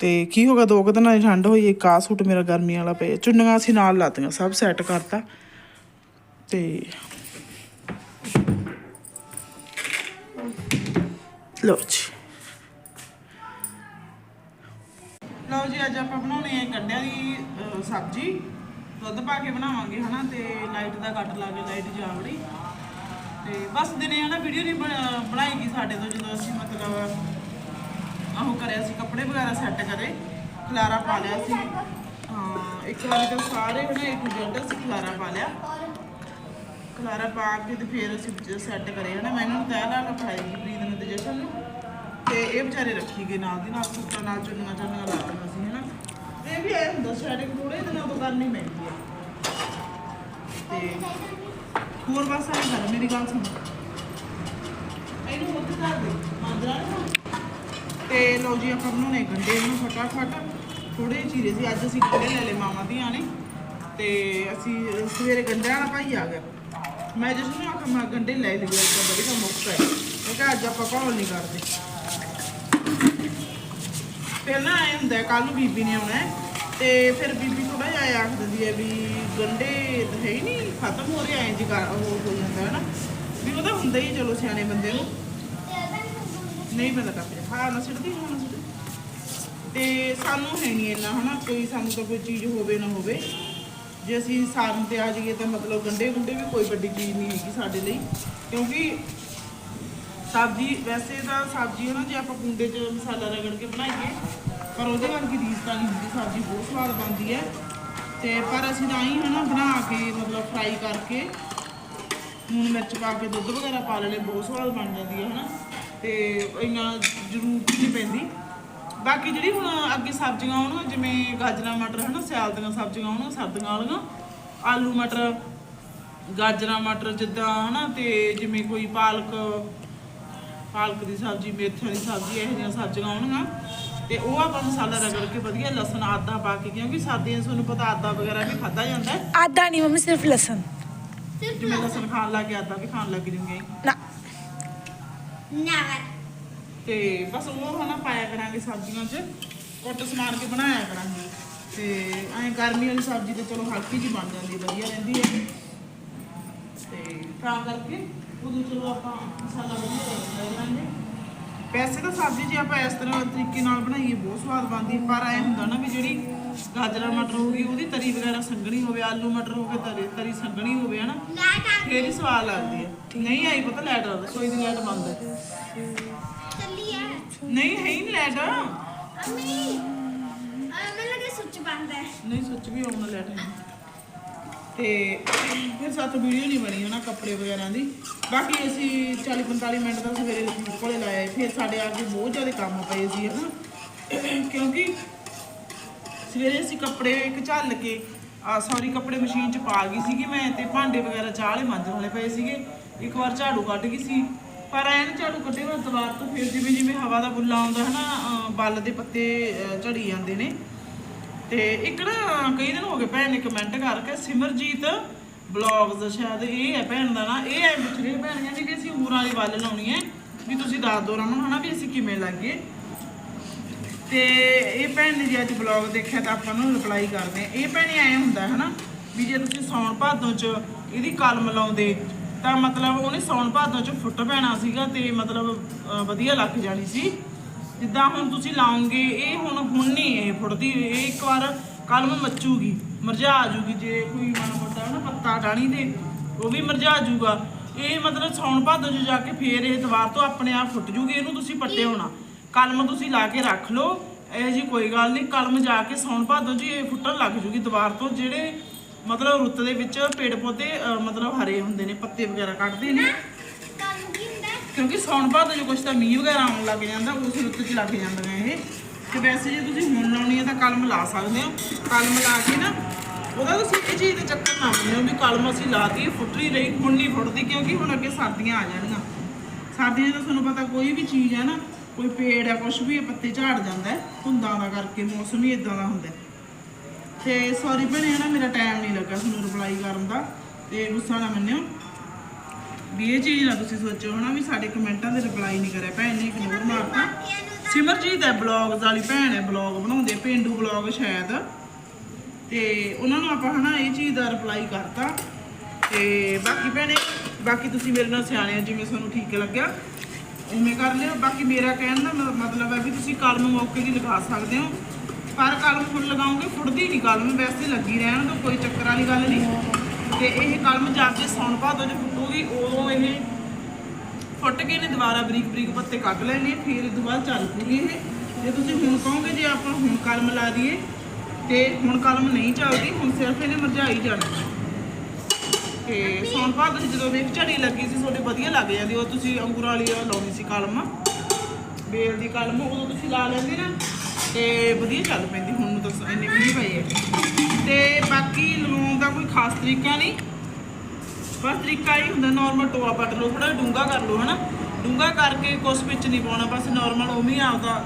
ਤੇ ਕੀ ਹੋਗਾ ਦੋ ਕੁ ਦਿਨਾਂ ਦੀ ਠੰਡ ਹੋਈ, ਇੱਕ ਆ ਸੂਟ ਮੇਰਾ ਗਰਮੀ ਵਾਲਾ ਪਿਆ। ਚੁੰਨੀਆਂ ਅਸੀਂ ਨਾਲ ਲਾਤੀਆਂ, ਸਭ ਸੈੱਟ ਕਰਤਾ। ਤੇ ਲਓ ਜੀ। ਜੀ ਅੱਜ ਆਪਾਂ ਬਣਾਉਣੀ ਹੈ ਗੰਢਿਆਂ ਦੀ ਅਹ, ਸਬਜ਼ੀ। ਦੁੱਧ ਪਾ ਕੇ ਬਣਾਵਾਂਗੇ ਹਨਾ ਤੇ ਲਾਈਟ ਦਾ ਕੱਟ ਲਾ ਕੇ ਲਾਈਟ ਜਾਵੜੀ। ਤੇ ਬਸ ਦਿਨੇ ਹਨਾ ਵੀਡੀਓ ਨਹੀਂ ਬਣਾ- ਬਣਾਈ ਗਈ ਸਾਡੇ ਤੋਂ ਜਦੋਂ ਅਸੀਂ ਮਤਲਬ ਆਹੋ ਕਰਿਆ ਸੀ ਕੱਪੜੇ ਵਗੈਰਾ ਸੈੱਟ ਕਰੇ ਖਲਾਰਾ ਪਾ ਲਿਆ ਸੀ। ਹਾਂ ਇੱਕ ਵਾਰੀ ਤਾਂ ਸਾਰੇ ਹਨਾ ਇੱਕ ਜੱਟ ਅਸੀਂ ਖਲਾਰਾ ਪਾ ਲਿਆ। ਖਲਾਰਾ ਪਾ ਕੇ ਤੇ ਫਿਰ ਅਸੀਂ ਸੈੱਟ ਕਰੇ ਹਨਾ। ਮੈਂ ਇਹਨਾਂ ਨੂੰ ਤੈਅ ਲਾ ਕੇ ਫੜਾਈ ਪ੍ਰੀਤ ਨੂੰ ਤੇ ਜਸ਼ਨ ਨੂੰ। ਤੇ ਇਹ ਵਿਚਾਰੇ ਰੱਖੀ ਗਏ ਨਾਲ ਦੀ ਨਾਲ ਸੂਟਾਂ ਨਾਲ ਚੁੰਨੀਆਂ ਚੁੰਨੀਆਂ ਲਾ ਦਿੰਦਾ ਸੀ ਵੀ ਇਹ ਹੁੰਦਾ ਸ਼ੈਡਿੰਗ ਥੋੜੇ ਦਿਨਾਂ ਤੋਂ ਕਰਨੀ ਪੈਂਦੀ ਹੈ ਤੇ ਹੋਰ ਬਸ ਐਂ ਕਰ, ਮੇਰੀ ਗੱਲ ਸੁਣ। ਇਹਨੂੰ ਉੱਥੇ ਕਰ ਦੇ ਮਾਦਰਾ ਤੇ ਲਓ ਜੀ, ਆਪਾਂ ਬਣਾਉਣੇ ਗੰਡੇ ਇਹਨੂੰ ਫਟਾਫਟ। ਥੋੜੇ ਚੀਰੇ ਸੀ, ਅੱਜ ਅਸੀਂ ਗੰਡੇ ਲੈ ਲਏ ਮਾਮਾ ਦੀਆਂ ਨੇ। ਤੇ ਅਸੀਂ ਸਵੇਰੇ ਗੰਡਿਆਂ ਵਾਲਾ ਭਾਈ ਆ ਗਿਆ। ਮੈਂ ਜਿਸ ਨੂੰ ਆਖਾਂ ਮੈਂ ਗੰਡੇ ਲੈ ਲਏ ਅੱਜ ਬੜੀ ਦਾ ਮੁੱਕ ਹੈ ਉਹ ਕਹਾਂ, ਅੱਜ ਆਪਾਂ ਭਾਵ ਨਹੀਂ ਕਰਦੇ। ਫਿਰ ਨਾ ਐ ਹੁੰਦਾ ਕੱਲ ਨੂੰ ਬੀਬੀ ਨੇ ਆਉਣਾ ਤੇ ਫਿਰ ਬੀਬੀ ਥੋੜਾ ਜਿਹਾ ਆਖ ਦਿੰਦੀ ਹੈ ਵੀ ਗੰਡੇ ਹੈ ਹੀ ਨਹੀਂ, ਖਤਮ ਹੋ ਰਿਹਾ ਐਂ ਜੀ ਕਰ, ਉਹ ਹੋ ਜਾਂਦਾ ਹੈ ਨਾ। ਵੀ ਉਹਦਾ ਹੁੰਦਾ ਹੀ ਚਲੋ ਸਿਆਣੇ ਬੰਦੇ ਨੂੰ। ਨਹੀਂ ਪਤਾ ਟੱਪ ਹਾਂ, ਨਾ ਸਿੱਧੀ ਹਾਂ, ਨਾ ਸਿੱਧੀ ਤੇ ਸਾਨੂੰ ਹੈ ਨਹੀਂ ਇੰਨਾ, ਹਨਾ, ਕੋਈ ਸਾਨੂੰ ਤਾਂ ਕੋਈ ਚੀਜ਼ ਹੋਵੇ ਨਾ ਹੋਵੇ। ਜੇ ਅਸੀਂ ਸਾਰਨ ਤੇ ਆ ਜਾਈਏ ਤਾਂ ਮਤਲਬ ਗੰਡੇ ਗੁੰਡੇ ਵੀ ਕੋਈ ਵੱਡੀ ਚੀਜ਼ ਨਹੀਂ ਹੈਗੀ ਸਾਡੇ ਲਈ। ਕਿਉਂਕਿ ਸਬਜ਼ੀ, ਵੈਸੇ ਤਾਂ ਸਬਜ਼ੀ ਹੈ ਨਾ, ਜੇ ਆਪਾਂ ਕੁੰਡੇ 'ਚ ਮਸਾਲਾ ਰਗੜ ਕੇ ਬਣਾਈਏ ਪਰ ਉਹਦੇ ਵਰਗੀ ਰੀਸ ਤਾਂ ਨਹੀਂ ਹੁੰਦੀ, ਸਬਜ਼ੀ ਬਹੁਤ ਸਵਾਦ ਬਣਦੀ ਹੈ। ਤੇ ਪਰ ਅਸੀਂ ਤਾਂ ਹੀ ਹਨਾ ਬਣਾ ਕੇ ਮਤਲਬ ਫਰਾਈ ਕਰਕੇ ਨੂਨ ਮਿਰਚ ਪਾ ਕੇ ਦੁੱਧ ਵਗੈਰਾ ਪਾ ਲੈਣੇ, ਬਹੁਤ ਸਵਾਦ ਬਣ ਜਾਂਦੀ ਹੈ, ਹਨਾ। ਤੇ ਇੰਨਾ ਜ਼ਰੂਰਤ ਨਹੀਂ ਪੈਂਦੀ। ਬਾਕੀ ਜਿਹੜੀ ਹੁਣ ਅੱਗੇ ਸਬਜ਼ੀਆਂ ਆਉਣ ਜਿਵੇਂ ਗਾਜਰਾਂ, ਮਟਰ, ਹਨਾ, ਸਿਆਲ ਦੀਆਂ ਸਬਜ਼ੀਆਂ ਆਉਣ ਸਰਦੀਆਂ ਵਾਲੀਆਂ, ਆਲੂ, ਮਟਰ, ਗਾਜਰਾਂ, ਮਟਰ ਜਿੱਦਾਂ, ਹਨਾ, ਤੇ ਜਿਵੇਂ ਕੋਈ ਪਾਲਕ ਪਾਲਕ ਦੀ ਸਬਜ਼ੀ, ਮੇਥਿਆਂ ਦੀ ਸਬਜ਼ੀ, ਇਹੋ ਜਿਹੀਆਂ ਸਬਜ਼ੀਆਂ ਆਉਣਗੀਆਂ ਤੇ ਉਹ ਆਪਾਂ ਮਸਾਲਾ ਰਗੜ ਕੇ ਵਧੀਆ ਲਸਣ ਆਦਾ ਪਾ ਕੇ ਕਿਉਂਕਿ ਸਰਦੀਆਂ 'ਚ ਤੁਹਾਨੂੰ ਪਤਾ ਆਦਾ ਵਗੈਰਾ ਵੀ ਖਾਦਾ ਜਾਂਦਾ ਹੈ। ਆਦਾ ਨਹੀਂ ਮੰਮੀ ਸਿਰਫ ਲਸਣ। ਜਿਵੇਂ ਲਸਣ। ਖਾਣ ਲੱਗ ਗਿਆ ਆਦਾ ਵੀ ਖਾਣ ਲੱਗ ਜੂਗੇ। ਨਾ। ਨੈਵਰ ਤੇ ਬਸ ਉਹ ਹਨਾ ਪਾਇਆ ਕਰਾਂਗੇ ਸਬਜ਼ੀਆਂ 'ਚ। ਕੁੱਟ ਸਮਾਰ ਕੇ ਬਣਾਇਆ ਕਰਾਂਗੇ। ਤੇ ਐਂ ਗਰਮੀ ਵਾਲੀ ਸਬਜ਼ੀ ਤੇ ਚਲੋ ਹਲਕੀ ਜੀ ਬਣ ਜਾਂਦੀ ਵਧੀਆ ਰਹਿੰਦੀ ਹੈ। ਤੇ ਤਾਂ ਕਰਕੇ ਉਦੋਂ ਚਲੋ ਆਪਾਂ ਮਸਾਲਾ ਵਧੀਆ ਲੈ ਲਾਂਗੇ। ਵੈਸੇ ਤਾਂ ਸਬਜ਼ੀ ਜੇ ਆਪਾਂ ਇਸ ਤਰ੍ਹਾਂ ਤਰੀਕੇ ਨਾਲ ਬਣਾਈਏ ਬਹੁਤ ਸਵਾਦ ਬਣਦੀ। ਪਰ ਐ ਹੁੰਦਾ ਨਾ ਵੀ ਜਿਹੜੀ ਗਾਜਰਾਂ ਮਟਰ ਹੋ ਗਈ ਉਹਦੀ ਤਰੀ ਵਗੈਰਾ ਸੰਘਣੀ ਹੋਵੇ ਆਲੂ ਮਟਰ ਹੋ ਗਏ ਤਰੀ ਤਰੀ ਸੰਘਣੀ ਹੋਵੇ ਹਨਾ? ਆ ਫੇਰ ਹੀ ਸਵਾਦ ਲੱਗਦੀ ਹੈ। ਨਹੀਂ ਆਈ ਪਤਾ ਲਾਈਟ ਰਸੋਈ ਦੀ ਲਾਈਟ ਬੰਦ ਹੈ। ਚੱਲੀ ਨਹੀਂ ਹੈ ਹੀ ਨਹੀਂ ਲਾਈਟ ਅੰਮੀ ਆ ਮੈਨੂੰ ਲੱਗੇ ਸੁੱਚ ਬੰਦ ਹੈ। ਨਹੀਂ ਸੱਚ ਵੀ ਆਉਣਾ ਲੈਟ ਨਹੀਂ ਤੇ ਫਿਰ ਸਾਥ ਵੀਡੀਓ ਨਹੀਂ ਬਣੀ ਉਹਨਾਂ ਕੱਪੜੇ ਵਗੈਰਾ ਦੀ। ਬਾਕੀ ਅਸੀਂ 40 45 ਮਿੰਟ ਦਾ ਸਵੇਰੇ ਲਖੀਰ ਕੋਲੇ ਲਾਇਆ ਫਿਰ ਸਾਡੇ ਆ ਕੇ ਬਹੁਤ ਜ਼ਿਆਦਾ ਕੰਮ ਪਏ ਸੀ, ਹਨਾ? ਕਿਉਂਕਿ ਸਵੇਰੇ ਅਸੀਂ ਕੱਪੜੇ ਇੱਕ ਝੱਲ ਕੇ ਆ ਸੌਰੀ ਕੱਪੜੇ ਮਸ਼ੀਨ 'ਚ ਪਾ ਗਈ ਸੀਗੀ ਮੈਂ ਤੇ ਭਾਂਡੇ ਵਗੈਰਾ ਚਾਹ ਵਾਲੇ ਮਾਂਜਣ ਵਾਲੇ ਪਏ ਸੀਗੇ। ਇੱਕ ਵਾਰ ਝਾੜੂ ਕੱਢ ਗਈ ਸੀ। ਪਰ ਐਨ ਝਾੜੂ ਕੱਢੇ ਬਾਅਦ ਦੁਬਾਰਾ ਤੋਂ ਫਿਰ ਜਿਵੇਂ ਜਿਵੇਂ ਹਵਾ ਦਾ ਬੁੱਲਾ ਆਉਂਦਾ, ਹਨਾ, ਅਹ, ਬਲ ਦੇ ਪੱਤੇ ਝੜੀ ਜਾਂਦੇ ਨੇ। ਤੇ ਇੱਕ ਨਾ ਕਈ ਦਿਨ ਹੋ ਗਏ ਭੈਣ ਨੇ ਕਮੈਂਟ ਕਰਕੇ, ਸਿਮਰਜੀਤ ਬਲੌਗਸ ਸ਼ਾਇਦ ਇਹ ਹੈ ਭੈਣ ਦਾ ਨਾ, ਇਹ ਹੈ ਪੁੱਛ ਰਹੀ ਭੈਣ ਕਹਿੰਦੀ ਕਿ ਅਸੀਂ ਅੰਗੂਰਾਂ ਵਾਲੀ ਵੱਲ ਲਾਉਣੀ ਹੈ, ਵੀ ਤੁਸੀਂ ਦੱਸ ਦਿਓ ਰਮਨ ਹਨਾ ਵੀ ਅਸੀਂ ਕਿਵੇਂ ਲੱਗੇ ਤੇ ਇਹ ਭੈਣ ਨੇ ਜੇ ਅੱਜ ਬਲੌਗ ਦੇਖਿਆ ਤਾਂ ਆਪਾਂ ਨੂੰ ਰਿਪਲਾਈ ਕਰਦੇ ਆ ਇਹ ਭੈਣੇ ਐ ਹੁੰਦਾ ਹੈ ਹਨਾ ਵੀ ਜੇ ਤੁਸੀਂ ਸੌਣ ਭਾਦੋਂ ਚ ਇਹਦੀ ਕਲਮ ਲਾਉਂਦੇ, ਤਾਂ ਮਤਲਬ ਉਹਨੇ ਸੌਣ ਭਾਦੋਂ ਚ ਫੁੱਟ ਪੈਣਾ ਸੀਗਾ ਤੇ ਮਤਲਬ ਵਧੀਆ ਲੱਗ ਜਾਣੀ ਸੀ। ਜਿੱਦਾਂ ਹੁਣ ਤੁਸੀਂ ਲਾਉਂਗੇ, ਇਹ ਹੁਣ ਹੁਣ ਨਹੀਂ ਇਹ ਫੁੱਟਦੀ, ਇਹ ਇੱਕ ਵਾਰ ਕਲਮ ਮੱਚੂਗੀ, ਮਰਝਾ ਜੂਗੀ, ਜੇ ਕੋਈ ਮਨ ਮੋਟਾ ਨਾ ਪੱਤਾ ਡਾਣੀ ਦੇ ਉਹ ਵੀ ਮਰਝਾ ਜੂਗਾ। ਇਹ ਮਤਲਬ ਸੌਣ ਭਾਦੋਂ ਚ ਜਾ ਕੇ ਫੇਰ ਇਹ ਦੁਬਾਰ ਤੋਂ ਆਪਣੇ ਆਪ ਫੁੱਟ ਜੂਗੀ, ਇਹਨੂੰ ਤੁਸੀਂ ਪੱਟੇ ਹੋਣਾ ਕਲਮ ਤੁਸੀਂ ਲਾ ਕੇ ਰੱਖ ਲਓ, ਇਹ ਜੀ ਕੋਈ ਗੱਲ ਨਹੀਂ, ਕਲਮ ਜਾ ਕੇ ਸੌਣ ਭਾਦੋਂ ਜੀ ਇਹ ਫੁੱਟਣ ਲੱਗ ਜੂਗੀ ਦੁਬਾਰ ਤੋਂ, ਜਿਹੜੇ ਮਤਲਬ ਰੁੱਤ ਦੇ ਵਿੱਚ ਪੇੜ ਪੌਦੇ ਮਤਲਬ ਹਰੇ ਹੁੰਦੇ ਨੇ, ਪੱਤੇ ਵਗੈਰਾ ਕੱਢਦੇ ਨੇ। ਕਿਉਂਕਿ ਸੌਣ ਭਾਦੋਂ ਜੋ ਕੁਛ ਤਾਂ ਮੀਂਹ ਵਗੈਰਾ ਆਉਣ ਲੱਗ ਜਾਂਦਾ, ਉਸ ਰੁੱਤ 'ਚ ਲੱਗ ਜਾਂਦੀਆਂ ਇਹ। ਤੇ ਵੈਸੇ ਜੇ ਤੁਸੀਂ ਹੁਣ ਲਾਉਣੀ ਹੈ ਤਾਂ ਕਲਮ ਲਾ ਸਕਦੇ ਹੋ। ਕਲਮ ਲਾ ਕੇ ਨਾ, ਉਹਦਾ ਤੁਸੀਂ ਇਹ ਚੀਜ਼ ਦੇ ਚੱਕਰ ਨਾ ਮੰਨਿਓ ਵੀ ਕਲਮ ਅਸੀਂ ਲਾਤੀ ਫੁੱਟ ਹੀ ਰਹੀ, ਹੁਣ ਨਹੀਂ ਫੁੱਟਦੀ ਕਿਉਂਕਿ ਹੁਣ ਅੱਗੇ ਸਰਦੀਆਂ ਆ ਜਾਣਗੀਆਂ। ਸਰਦੀਆਂ 'ਚ ਤੁਹਾਨੂੰ ਪਤਾ ਕੋਈ ਵੀ ਚੀਜ਼ ਹੈ ਨਾ, ਕੋਈ ਪੇੜ ਹੈ, ਕੁਛ ਵੀ ਪੱਤੇ ਝਾੜ ਜਾਂਦਾ ਧੁੰਦਾਂ ਦਾ ਕਰਕੇ, ਮੌਸਮ ਹੀ ਇਦਾਂ ਦਾ ਹੁੰਦਾ ਹੈ। ਤੇ ਸੌਰੀ ਭੈਣੇ ਨਾ ਮੇਰਾ ਟਾਈਮ ਨਹੀਂ ਲੱਗਾ ਤੁਹਾਨੂੰ ਰਿਪਲਾਈ ਕਰਨ ਦਾ, ਤੇ ਗੁੱਸਾ ਨਾ ਮੰਨਿਓ। ਵੀ ਇਹ ਚੀਜ਼ ਨਾ ਤੁਸੀਂ ਸੋਚੋ ਹਨਾ ਵੀ ਸਾਡੇ ਕਮੈਂਟਾਂ ਦੇ ਰਿਪਲਾਈ ਨਹੀਂ ਕਰਿਆ। ਭੈਣ ਨੇ ਇਗਨੋਰ ਮਾਰਤਾ। ਸਿਮਰਜੀਤ ਹੈ ਬਲੌਗਸ ਵਾਲੀ ਭੈਣ ਹੈ, ਬਲੌਗ ਬਣਾਉਂਦੇ, ਪਿੰਡੂ ਬਲੌਗ ਸ਼ਾਇਦ। ਤੇ ਉਹਨਾਂ ਨੂੰ ਆਪਾਂ ਹਨਾ ਇਹ ਚੀਜ਼ ਦਾ ਰਿਪਲਾਈ ਕਰਤਾ। ਤੇ ਬਾਕੀ ਭੈਣੇ, ਬਾਕੀ ਤੁਸੀਂ ਮੇਰੇ ਨਾਲ ਸਿਆਣੇ ਹੋ, ਜਿਵੇਂ ਤੁਹਾਨੂੰ ਠੀਕ ਲੱਗਿਆ, ਉਵੇਂ ਕਰ ਲਿਓ। ਬਾਕੀ ਮੇਰਾ ਕਹਿਣ ਦਾ ਮਤਲਬ ਹੈ ਵੀ ਤੁਸੀਂ ਕਲਮ ਮੌਕੇ ਦੀ ਲਗਾ ਸਕਦੇ ਹੋ। ਪਰ ਕਲਮ ਫੁੱਲ ਲਗਾਓਗੇ, ਫੁੱਟਦੀ ਨਹੀਂ ਕਲਮ। ਵੈਸੇ ਲੱਗੀ ਰਹਿਣ ਤੋਂ ਕੋਈ ਚੱਕਰ ਵਾਲੀ ਗੱਲ ਨਹੀਂ। ਤੇ ਇਹ ਕਲਮ ਜਾ ਕੇ ਸੌਣ ਭਾਦੋਂ ਚ ਫੁੱਟੂਗੀ ਉਦੋਂ ਇਹ ਫੁੱਟ ਕੇ ਨੇ ਦੁਬਾਰਾ ਬਰੀਕ ਬਰੀਕ ਪੱਤੇ ਕੱਢ ਲੈਣੇ, ਫਿਰ ਇਹ ਤੋਂ ਬਾਅਦ ਚੱਲ ਪੂਗੀ ਇਹ। ਜੇ ਤੁਸੀਂ ਹੁਣ ਕਹੋਗੇ, ਜੇ ਆਪਾਂ ਹੁਣ ਕਲਮ ਲਾ ਦਈਏ, ਤੇ ਹੁਣ ਕਲਮ ਨਹੀਂ ਚੱਲਦੀ, ਹੁਣ ਸਿਰਫ ਇਹਨੇ ਮਰਝਾਈ ਜਾਣਾ। ਤੇ ਸੌਣ ਭਾਦੋਂ 'ਚ ਜਦੋਂ ਵੇਖ ਝੜੀ ਲੱਗੀ ਸੀ, ਤੁਹਾਡੇ ਵਧੀਆ ਲੱਗ ਜਾਂਦੀ, ਉਹ ਤੁਸੀਂ ਅੰਗੂਰਾਂ ਵਾਲੀ ਉਹ ਲਾਉਣੀ ਸੀ ਕਲਮ। ਬੇਲ ਦੀ ਕਲਮ, ਉਦੋਂ ਤੁਸੀਂ ਲਾ ਲੈਂਦੇ ਨਾ, ਤੇ ਵਧੀਆ ਚੱਲ ਪੈਂਦੀ, ਹੁਣ ਨੂੰ ਤਾਂ ਇੰਨੇ ਵੀ ਪਏ ਹੈ। ਤੇ ਬਾਕੀ ਲਵਾਉਣ ਦਾ ਕੋਈ ਖਾਸ ਤਰੀਕਾ ਨਹੀਂ। ਬਸ ਤਰੀਕਾ ਹੀ ਹੁੰਦਾ ਨਾਰਮਲ ਟੋਆ ਪੱਟ ਲਓ ਥੋੜਾ ਡੂੰਗਾ ਕਰ ਲਓ, ਹਨਾ? ਡੂੰਗਾ ਕਰਕੇ ਕੁਛ ਵਿੱਚ ਨਹੀਂ ਪਾਉਣਾ, ਬਸ ਨਾਰਮਲ ਉਵੇਂ ਹੀ ਆਪਦਾ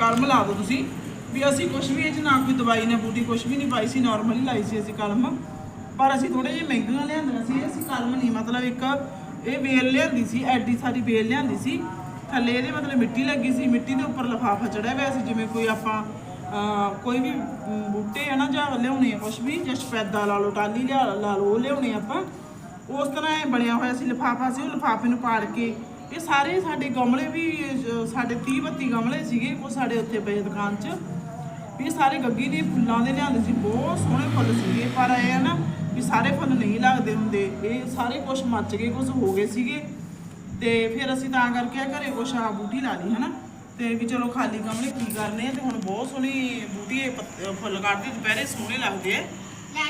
ਕਲਮ ਲਾ ਦਿਓ ਤੁਸੀਂ। ਵੀ ਅਸੀਂ ਕੁਛ ਵੀ ਇਹ ਚ ਨਾ ਕੋਈ ਦਵਾਈ ਨਾ ਬੂਟੀ, ਕੁਛ ਵੀ ਨਹੀਂ ਪਾਈ ਸੀ ਨਾਰਮਲ ਹੀ ਲਾਈ ਸੀ ਅਸੀਂ ਕਲਮ। ਪਰ ਅਸੀਂ ਥੋੜੇ ਜਿਹੇ ਮਹਿੰਗੀਆਂ ਲਿਆਂਦੀਆਂ ਸੀ, ਅਸੀਂ ਕਲਮ ਨਹੀਂ, ਮਤਲਬ ਇੱਕ ਇਹ ਵੇਲ ਲਿਆਂਦੀ ਸੀ, ਐਡੀ ਸਾਰੀ ਵੇਲ ਲਿਆਂਦੀ ਸੀ। ਥੱਲੇ ਇਹਦੇ ਮਤਲਬ ਮਿੱਟੀ ਲੱਗੀ ਸੀ, ਮਿੱਟੀ ਦੇ ਉੱਪਰ ਲਫਾਫਾ ਚੜਿਆ ਹੋਇਆ ਸੀ, ਜਿਵੇਂ ਕੋਈ ਆਪਾਂ ਕੋਈ ਵੀ ਬੂਟੇ ਹੈ ਨਾ ਜਾਂ ਲਿਆਉਣੇ ਆ ਕੁਛ ਵੀ, ਜਾਂ ਸਪੈਦਾ ਲਾ ਲਓ ਟਾਲੀ ਲਿਆ, ਲਾ ਲਓ, ਉਹ ਲਿਆਉਣੇ ਆਪਾਂ। ਉਸ ਤਰ੍ਹਾਂ ਇਹ ਬਣਿਆ ਹੋਇਆ ਸੀ ਲਿਫਾਫਾ ਸੀ ਉਹ ਲਿਫਾਫੇ ਨੂੰ ਪਾੜ ਕੇ। ਇਹ ਸਾਰੇ ਸਾਡੇ ਗਮਲੇ ਵੀ ਅਹ, ਸਾਡੇ 30 32 ਗਮਲੇ ਸੀਗੇ ਉਹ ਸਾਡੇ ਉੱਥੇ ਪਏ ਦੁਕਾਨ 'ਚ। ਵੀ ਇਹ ਸਾਰੇ ਗੱਗੀ ਦੇ ਫੁੱਲਾਂ ਦੇ ਲਿਆਂਦੇ ਸੀ ਬਹੁਤ ਸੋਹਣੇ ਫੁੱਲ ਸੀਗੇ। ਪਰ ਇਹ ਆ ਨਾ ਵੀ ਸਾਰੇ ਫੁੱਲ ਨਹੀਂ ਲੱਗਦੇ ਹੁੰਦੇ। ਇਹ ਸਾਰੇ ਕੁਝ ਮੱਚ ਗਏ ਕੁਝ ਹੋ ਗਏ ਸੀਗੇ। ਤੇ ਫਿਰ ਅਸੀਂ ਤਾਂ ਕਰਕੇ ਆ ਘਰੇ ਕੁਛ ਆ ਬੂਟੀ ਲਾ ਲਈ ਹਨਾ। ਤੇ ਵੀ ਚਲੋ ਖਾਲੀ ਗਮਲੇ ਕੀ ਕਰਨੇ ਆ ਤੇ ਹੁਣ ਬਹੁਤ ਸੋਹਣੀ ਬੂਟੀ ਇਹ ਪੱਤ- ਫੁੱਲ ਕੱਢਦੀ ਦੁਪਹਿਰੇ ਸੋਹਣੇ ਲੱਗਦੇ ਆ।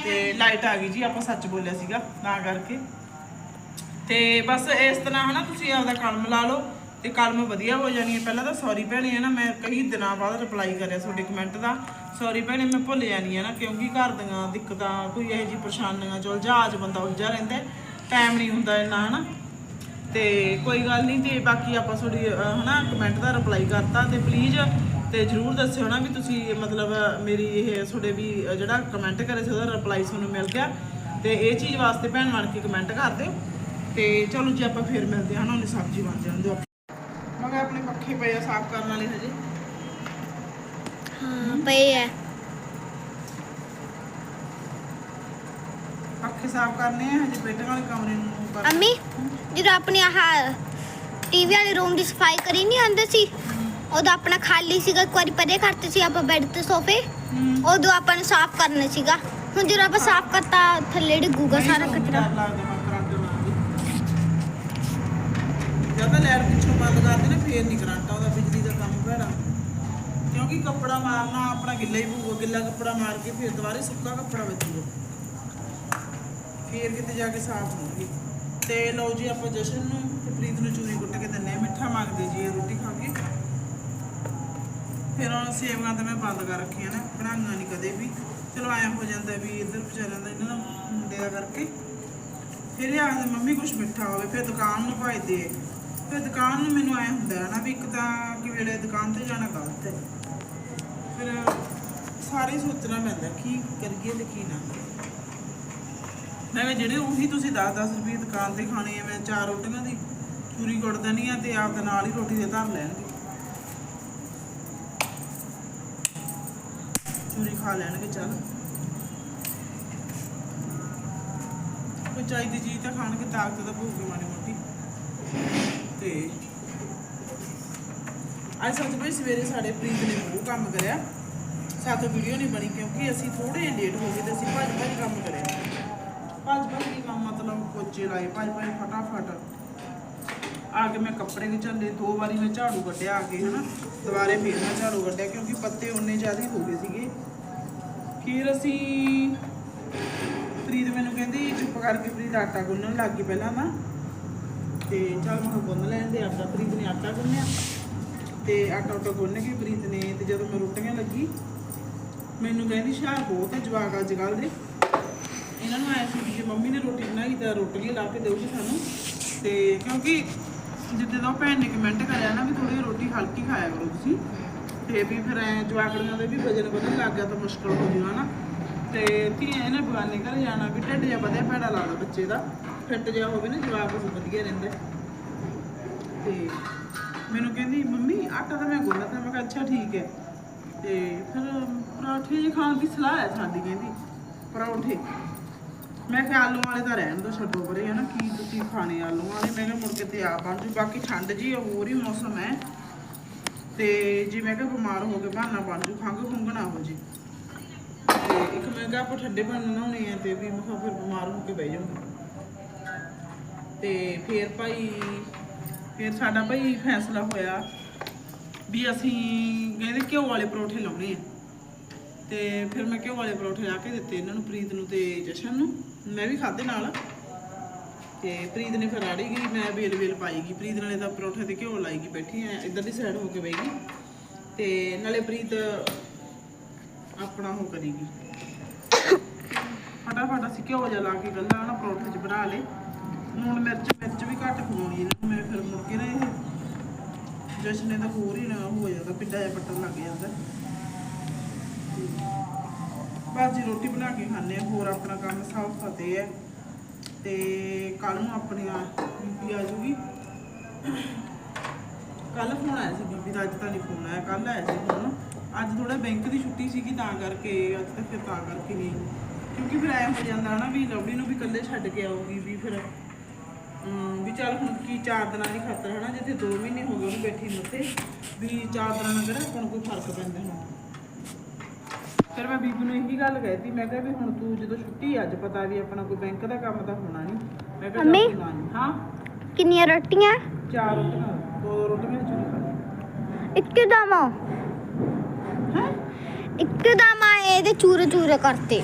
ਤੇ ਲਾਈਟ ਆ ਗਈ। ਜੀ ਆਪਾਂ ਸੱਚ ਬੋਲਿਆ ਸੀਗਾ ਤਾਂ ਕਰਕੇ। ਤੇ ਬਸ ਇਸ ਤਰ੍ਹਾਂ ਹਨਾ ਤੁਸੀਂ ਆਪਦਾ ਕਲਮ ਲਾ ਲਓ ਤੇ ਕਲਮ ਵਧੀਆ ਹੋ ਜਾਣੀ ਹੈ। ਪਹਿਲਾਂ ਤਾਂ ਸੌਰੀ ਭੈਣੇ ਹੈ ਨਾ ਮੈਂ ਕਈ ਦਿਨਾਂ ਬਾਅਦ ਰਿਪਲਾਈ ਕਰਿਆ ਤੁਹਾਡੇ ਕਮੈਂਟ ਦਾ। ਸੌਰੀ ਭੈਣੇ ਮੈਂ ਭੁੱਲ ਜਾਣੀ ਹੈ ਨਾ ਕਿਉਂਕਿ ਘਰ ਦੀਆਂ ਦਿੱਕਤਾਂ ਕੋਈ ਇਹੋ ਜਿਹੀ ਪਰੇਸ਼ਾਨੀਆਂ ਚਲ ਜਹਾਜ਼ ਬੰਦਾ ਉਲਝਾ ਰਹਿੰਦਾ ਟਾਈਮ ਨਹੀਂ ਹੁੰਦਾ ਇੰਨਾ ਹਨਾ। ਤੇ ਕੋਈ ਗੱਲ ਨਹੀਂ ਤੇ ਬਾਕੀ ਆਪਾਂ ਤੁਹਾਡੀ ਹਨਾ ਕਮੈਂਟ ਦਾ ਰਿਪਲਾਈ ਕਰਤਾ ਤੇ ਪਲੀਜ਼ ਤੇ ਜਰੂਰ ਦੱਸਿਓ ਨਾ ਵੀ ਤੁਸੀਂ ਮਤਲਬ ਮੇਰੀ ਇਹ ਤੁਹਾਡੇ ਵੀ ਜਿਹੜਾ ਕਮੈਂਟ ਕਰੇ ਸੀ ਉਹਦਾ ਰਿਪਲਾਈ ਤੁਹਾਨੂੰ ਮਿਲ ਗਿਆ। ਤੇ ਇਹ ਚੀਜ਼ ਵਾਸਤੇ ਭੈਣ ਬਣ ਕੇ ਕਮੈਂਟ ਕਰ ਦਿਓ। ਤੇ ਚਲੋ ਜੀ ਆਪਾਂ ਫੇਰ ਮਿਲਦੇ ਹਾਂ ਨਾ ਉਹਨੇ ਸਬਜ਼ੀ ਬਣ ਜਾਣ ਦਿਓ। ਮੈਂ ਕਿਹਾ ਆਪਣੇ ਪੱਖੇ ਪਏ ਆ ਸਾਫ਼ ਕਰਨ ਵਾਲੇ ਹਜੇ। ਹਾਂ ਪਈ ਹੈ ਪੱਖੇ ਸਾਫ਼ ਕਰਨੇ ਆ ਹਜੇ ਬੈਠਣ ਵਾਲੇ ਕਮਰੇ ਨੂੰ ਕਰ ਅੰਮੀ ਜਦੋਂ ਆਪਣੀ ਆਹ ਟੀਵੀ ਵਾਲੇ ਰੂਮ ਦੀ ਸਫ਼ਾਈ ਕਰੀ ਨਹੀਂ ਆਂਦੇ ਸੀ? ਉਦੋਂ ਆਪਣਾ ਖਾਲੀ ਸੀਗਾ ਇੱਕ ਵਾਰੀ ਪਰੇ ਕਰਤੇ ਸੀ ਆਪਾਂ ਬੈੱਡ ਤੇ ਸੋਫੇ। ਉਦੋਂ ਆਪਾਂ ਨੂੰ ਸਾਫ਼ ਕਰਨਾ ਸੀਗਾ। ਹੁਣ ਜਦੋਂ ਆਪਾਂ ਸਾਫ਼ ਕਰਤਾ ਥੱਲੇ ਡਿੱਗੂਗਾ ਸਾਰਾ ਕਚਰਾ। ਡਰ ਲੱਗਦਾ ਮੈਂ ਕਰੰਟ ਨਾਲ ਵੀ। ਜਦ ਮੈਂ ਲੈਟ ਪਿੱਛੋਂ ਬੰਦ ਕਰਦੇ ਨਾ ਫੇਰ ਨਹੀਂ ਕਰੰਟ ਆਉਂਦਾ ਬਿਜਲੀ ਦਾ ਕੰਮ ਭੈੜਾ। ਕਿਉਂਕਿ ਕੱਪੜਾ ਮਾਰਨਾ ਆਪਣਾ ਗਿੱਲਾ ਹੀ ਪਊਗਾ ਗਿੱਲਾ ਕੱਪੜਾ ਮਾਰ ਕੇ ਫਿਰ ਦੁਬਾਰੇ ਸੁੱਕਾ ਕੱਪੜਾ ਵੱਜੂਗਾ ਫੇਰ ਕਿਤੇ ਜਾ ਕੇ ਸਾਫ਼ ਹੋਣਗੇ ਤੇ ਲਓ ਜੀ ਆਪਾਂ ਜਸ਼ਨ ਨੂੰ ਤੇ ਪ੍ਰੀਤ ਨੂੰ ਚੂਰੀ ਕੁੱਟ ਕੇ ਦਿੰਨੇ ਮਿੱਠਾ ਮੰਗਦੇ ਜੀ ਰੋਟੀ ਫਿਰ ਹੁਣ ਸੇਵੀਆਂ ਤਾਂ ਮੈਂ ਬੰਦ ਕਰ ਰੱਖੀਆਂ ਨੇ ਬਣਾਈਆਂ ਨਹੀਂ ਕਦੇ ਵੀ। ਚਲੋ ਐਂ ਹੋ ਜਾਂਦਾ ਵੀ ਇੱਧਰ ਵਿਚਾਰਿਆਂ ਦਾ ਇਹਨਾਂ ਦਾ ਮੁੰਡੇ ਦਾ ਕਰਕੇ। ਫਿਰ ਇਹ ਆਖਦੇ, ਮੰਮੀ ਕੁਝ ਮਿੱਠਾ ਹੋਵੇ, ਫਿਰ ਦੁਕਾਨ ਨੂੰ ਭਜਦੇ ਫਿਰ ਦੁਕਾਨ ਨੂੰ ਮੈਨੂੰ ਐਂ ਹੁੰਦਾ ਨਾ ਵੀ ਇੱਕ ਤਾਂ ਕਿ ਵੇਲੇ ਦੁਕਾਨ ਤੇ ਜਾਣਾ ਗਲਤ ਹੈ। ਫਿਰ ਸਾਰੇ ਸੋਚਣਾ ਪੈਂਦਾ, ਕੀ ਕਰੀਏ ਤੇ ਕੀ ਨਾ। ਮੈਂ ਕਿਹਾ, ਜਿਹੜੇ ਉਹੀ ਤੁਸੀਂ 10-10 ਰੁਪਏ ਦੁਕਾਨ ਤੇ ਖਾਣੇ ਆ, ਮੈਂ ਚਾਰ ਰੋਟੀਆਂ ਦੀ, ਚੂਰੀ ਗੁੜ ਦੇਣੀ ਆ ਤੇ ਆਪ ਦੇ ਨਾਲ ਹੀ ਰੋਟੀ ਦੇ ਧਰ ਲੈਣਗੇ। ਚੂਰੀ ਖਾ ਲੈਣਗੇ, ਚੱਲ। ਕੋਈ ਚਾਹੀਦੀ ਚੀਜ਼ ਤਾਂ ਖਾਣਗੇ ਤਾਕਤ ਤਾਂ ਭੂਖੀ ਮਾੜੀ ਮੋਟੀ। ਤੇ ਅੱਜ ਸੱਚ ਬਈ ਸਵੇਰੇ ਸਾਡੇ ਪ੍ਰੀਤ ਨੇ ਬਹੁਤ ਕੰਮ ਕਰਿਆ। ਸਾਤੋਂ ਵੀਡੀਓ ਨਹੀਂ ਬਣੀ ਕਿਉਂਕਿ ਅਸੀਂ ਥੋੜੇ ਲੇਟ ਹੋ ਗਏ ਤੇ ਅਸੀਂ ਭੱਜ ਭੱਜ ਕੰਮ ਕਰਿਆ। ਭੱਜ ਭੱਜ ਕੀ ਕੰਮ ਮਤਲਬ ਪੋਚੇ ਲਾਏ ਭੱਜ ਭੱਜ ਫਟਾਫਟ। ਆ ਕੇ ਮੈਂ ਕੱਪੜੇ ਵੀ ਝੱਲੇ ਦੋ ਵਾਰੀ ਮੈਂ ਝਾੜੂ ਕੱਢਿਆ ਆ ਕੇ, ਹਨਾ? ਦੁਬਾਰੇ ਫੇਰ ਮੈਂ ਝਾੜੂ ਕੱਢਿਆ ਕਿਉਂਕਿ ਪੱਤੇ ਉਨੇ ਜ਼ਿਆਦਾ ਹੋ ਗਏ ਸੀਗੇ। ਫਿਰ ਅਸੀਂ ਪ੍ਰੀਤ ਮੈਨੂੰ ਕਹਿੰਦੀ, ਚੁੱਪ ਕਰਕੇ ਪ੍ਰੀਤ ਆਟਾ ਗੁੰਨਣ ਲੱਗ ਗਈ ਪਹਿਲਾਂ ਨਾ ਤੇ ਚੱਲ ਮੈਂ ਗੁੰਨ ਲੈਂਦੇ ਆਟਾ, ਪ੍ਰੀਤ ਨੇ ਆਟਾ ਗੁੰਨਿਆ। ਤੇ ਆਟਾ ਉਟਾ ਗੁੰਨ ਕੇ ਪ੍ਰੀਤ ਨੇ, ਤੇ ਜਦੋਂ ਮੈਂ ਰੋਟੀਆਂ ਲੱਗੀ, ਮੈਨੂੰ ਕਹਿੰਦੀ, ਸ਼ਾਹ, ਬਹੁਤ ਹੈ ਜਵਾਕ ਅੱਜ ਕੱਲ੍ਹ ਦੇ। ਇਹਨਾਂ ਨੂੰ ਆਇਆ ਸੀ ਕਿ ਮੰਮੀ ਨੇ ਰੋਟੀ ਬਣਾਈ ਤਾਂ ਰੋਟੀਆਂ ਲਾ ਕੇ ਦੇਊਗੀ ਸਾਨੂੰ। ਤੇ ਕਿਉਂਕਿ ਜਿੱਦਾਂ ਦਾ ਉਹ ਭੈਣ ਨੇ ਕਮੈਂਟ ਕਰਿਆ ਨਾ ਵੀ ਥੋੜੀ ਰੋਟੀ ਹਲਕੀ ਖਾਇਆ ਕਰੋ ਤੁਸੀਂ। ਤੇ ਵੀ ਫਿਰ ਐ ਜਵਾਕੜੀਆਂ ਦੇ ਵੀ ਵਜਨ ਵਧਣ ਲੱਗ ਗਿਆ ਤਾਂ ਮੁਸ਼ਕਲ ਹੋ ਜੂਗਾ ਨਾ ਤੇ ਧੀਆਂ ਇਹਨੇ ਬਗਾਨੇ ਘਰ ਜਾਣਾ ਵੀ ਢਿੱਡ ਜਿਹਾ ਵਧਿਆ ਭੈੜਾ ਲੱਗਦਾ ਬੱਚੇ ਦਾ। ਫਿੱਟ ਜਿਹਾ ਹੋਵੇ ਨਾ ਜਵਾਕ ਉਹ ਵਧੀਆ ਰਹਿੰਦਾ। ਤੇ ਮੈਨੂੰ ਕਹਿੰਦੀ, ਮੰਮੀ, ਆਟਾ ਤਾਂ ਮੈਂ ਗੁੰਨਤਾ ਮੈਂ ਕਿਹਾ, ਅੱਛਾ, ਠੀਕ ਹੈ। ਤੇ ਫਿਰ ਪਰੌਂਠੇ ਜਿਹੇ ਖਾਣ ਦੀ ਸਲਾਹ ਹੈ ਸਾਡੀ, ਕਹਿੰਦੀ। ਪਰੌਂਠੇ। ਮੈਂ ਕਿਹਾ ਆਲੂ ਵਾਲੇ ਤਾਂ ਰਹਿਣ ਦੋ, ਛੱਡੋ ਪਰੇ, ਹਨਾ, ਕੀ ਤੁਸੀਂ ਖਾਣੇ ਆਲੂ ਵਾਲੇ? ਮੈਂ ਕਿਹਾ ਮੁੜ ਕੇ ਤੇ ਆਪ ਬਣ ਜੂ। ਬਾਕੀ ਠੰਡ ਜੀ ਹੋਰ ਹੀ ਮੌਸਮ ਹੈ। ਤੇ ਜੇ, ਮੈਂ ਕਿਹਾ ਬਿਮਾਰ ਹੋ ਕੇ ਬਹਾਨਾ ਬਣ ਜੂ, ਖੰਘ ਖੁੰਘ ਨਾ ਹੋ ਜੇ। ਤੇ ਇੱਕ ਮੈਂ ਕਿਹਾ ਆਪਾਂ ਠੰਡੇ ਪਾਣੀ ਨਾਲ ਆ ਤੇ ਵੀ ਮੈਂ ਫਿਰ ਬਿਮਾਰ ਹੋ ਕੇ ਬਹਿ ਜਾਊਂਗੀ। ਤੇ ਫਿਰ ਭਾਈ, ਫਿਰ ਸਾਡਾ ਭਾਈ ਫੈਸਲਾ ਹੋਇਆ ਵੀ ਅਸੀਂ ਕਹਿੰਦੇ ਘਿਓ ਵਾਲੇ ਪਰੌਠੇ ਲਾਉਣੇ ਆ। ਤੇ ਫਿਰ ਮੈਂ ਘਿਓ ਵਾਲੇ ਪਰੌਠੇ ਲਾ ਕੇ ਦਿੱਤੇ ਇਹਨਾਂ ਨੂੰ, ਪ੍ਰੀਤ ਨੂੰ ਤੇ ਜਸ਼ਨ ਨੂੰ। ਮੈਂ ਵੀ ਖਾਦੇ ਨਾਲ। ਤੇ ਪ੍ਰੀਤ ਨੇ ਫਿਰ ਆੜੀ ਗਈ, ਮੈਂ ਵੇਲ ਵੇਲ ਪਾਈਗੀ। ਪ੍ਰੀਤ ਨਾਲੇ ਤਾਂ ਪਰੌਠੇ ਤੇ ਘਿਓ ਲਾਈਗੀ ਬੈਠੀ, ਐ ਇਧਰਲੀ ਸਾਈਡ ਹੋ ਕੇ ਬੈਗੀ ਤੇ ਨਾਲੇ ਪ੍ਰੀਤ ਆਪਣਾ ਉਹ ਕਰੇਗੀ। ਫਟਾਫਟ ਅਸੀਂ ਘਿਓ ਜਿਹਾ ਲਾ ਕੇ ਗੱਲਾਂ ਨਾ ਪਰੌਠੇ ਚ ਬਣਾ ਲੇ ਲੂਣ ਮਿਰਚ ਮਿਰਚ ਵੀ ਘੱਟ ਖਵਾਉਣੀ ਇਹਨਾਂ ਮੈਂ ਫਿਰ ਮੁੜ ਕੇ ਨਾ ਇਹ ਜਸ਼ਨ ਨੇ ਤਾਂ ਹੋਰ ਹੀ ਨਾ ਹੋ ਜਾਂਦਾ ਪਿੱਡਾ ਜਿਹਾ ਪੱਟਣ ਲੱਗ ਜਾਂਦਾ। ਭਾਜੀ ਰੋਟੀ ਬਣਾ ਕੇ ਖਾਂਦੇ ਆ ਹੋਰ ਆਪਣਾ ਕੰਮ ਸਭ ਫਤਿਹ ਹੈ ਤੇ ਕੱਲ ਨੂੰ ਆਪਣੀਆਂ ਬੀਬੀ ਆ ਜੂਗੀ। ਕੱਲ ਫੋਨ ਆਇਆ ਸੀ ਬੀਬੀ ਦਾ, ਅੱਜ ਤਾਂ ਨਹੀਂ ਫੋਨ ਆਇਆ ਕੱਲ ਆਇਆ ਸੀ ਫੋਨ। ਅੱਜ ਥੋੜਾ ਬੈਂਕ ਦੀ ਛੁੱਟੀ ਸੀਗੀ, ਤਾਂ ਕਰਕੇ, ਅੱਜ ਤਾਂ ਫਿਰ ਤਾਂ ਕਰਕੇ ਨਹੀਂ। ਕਿਉਂਕਿ ਫਿਰ ਐ ਹੋ ਜਾਂਦਾ ਨਾ ਵੀ ਲਵਲੀ ਨੂੰ ਵੀ ਇਕੱਲੇ ਛੱਡ ਕੇ ਆਊਗੀ ਵੀ ਫਿਰ ਵੀ ਚੱਲ ਹੁਣ ਕੀ ਚਾਰ ਦਿਨਾਂ ਦੀ ਖਾਤਰ ਹਨਾ, ਜਿੱਥੇ 2 ਮਹੀਨੇ ਹੋ ਗਏ ਉਹਨੂੰ ਬੈਠੀ ਨੂੰ ਉੱਥੇ, ਵੀ ਚਾਰ ਦਿਨਾਂ ਨਾਲ ਕਿਹੜਾ ਆਪਾਂ ਨੂੰ ਕੋਈ ਫ਼ਰਕ ਪੈਂਦਾ ਹੁਣ ਫਿਰ ਮੈਂ ਬੀਬੀ ਨੂੰ ਇਹੀ ਗੱਲ ਕਹਿਤੀ ਮੈਂ ਕਿਹਾ ਵੀ ਹੁਣ ਤੂੰ ਜਦੋਂ ਛੁੱਟੀ ਆ, ਅੱਜ ਪਤਾ ਵੀ ਆਪਣਾ ਕੋਈ ਬੈਂਕ ਦਾ ਕੰਮ ਤਾਂ ਹੋਣਾ ਨਹੀਂ ਮੈਂ ਕਿਹਾ ਮੰਮੀ? ਨਾ। ਹਾਂ? ਕਿੰਨੀਆਂ ਰੋਟੀਆਂ? ਚਾਰ ਰੋਟੀਆਂ ਦੋ ਰੋਟੀਆਂ ਚੁਰੀ ਖਾ ਇੱਕਦਮ ਹੈ? ਇੱਕਦਮ ਆਏ ਤੇ ਚੂਰੇ ਚੂਰੇ ਕਰਤੇ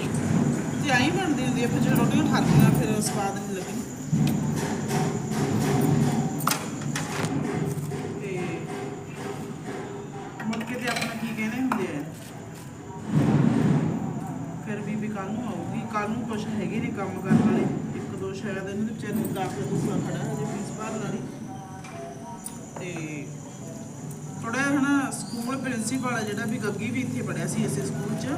ਆਈ ਬਣਦੀ ਹੁੰਦੀ ਆ ਫਿਰ ਜਦੋਂ ਰੋਟੀਆਂ ਖਾਦੀਆਂ ਫਿਰ ਸਵਾਦ ਨਹੀਂ ਕੰਮ ਕਰਨ ਵਾਲੇ। ਇੱਕ ਦੋ ਸ਼ਾਇਦ ਇਹਨਾਂ ਦੇ ਵਿਚਾਰੇ ਨੂੰ ਦਾਖਲਾ ਦੂਖਲਾ ਖੜਾ ਹਜੇ ਫੀਸ ਭਰਨ ਵਾਲੀ। ਤੇ ਥੋੜਾ ਹਨਾ ਸਕੂਲ ਪ੍ਰਿੰਸੀਪਲ ਆ ਜਿਹੜਾ ਵੀ ਗੱਗੀ ਵੀ ਇੱਥੇ ਪੜਿਆ ਸੀ ਇਸੇ ਸਕੂਲ 'ਚ,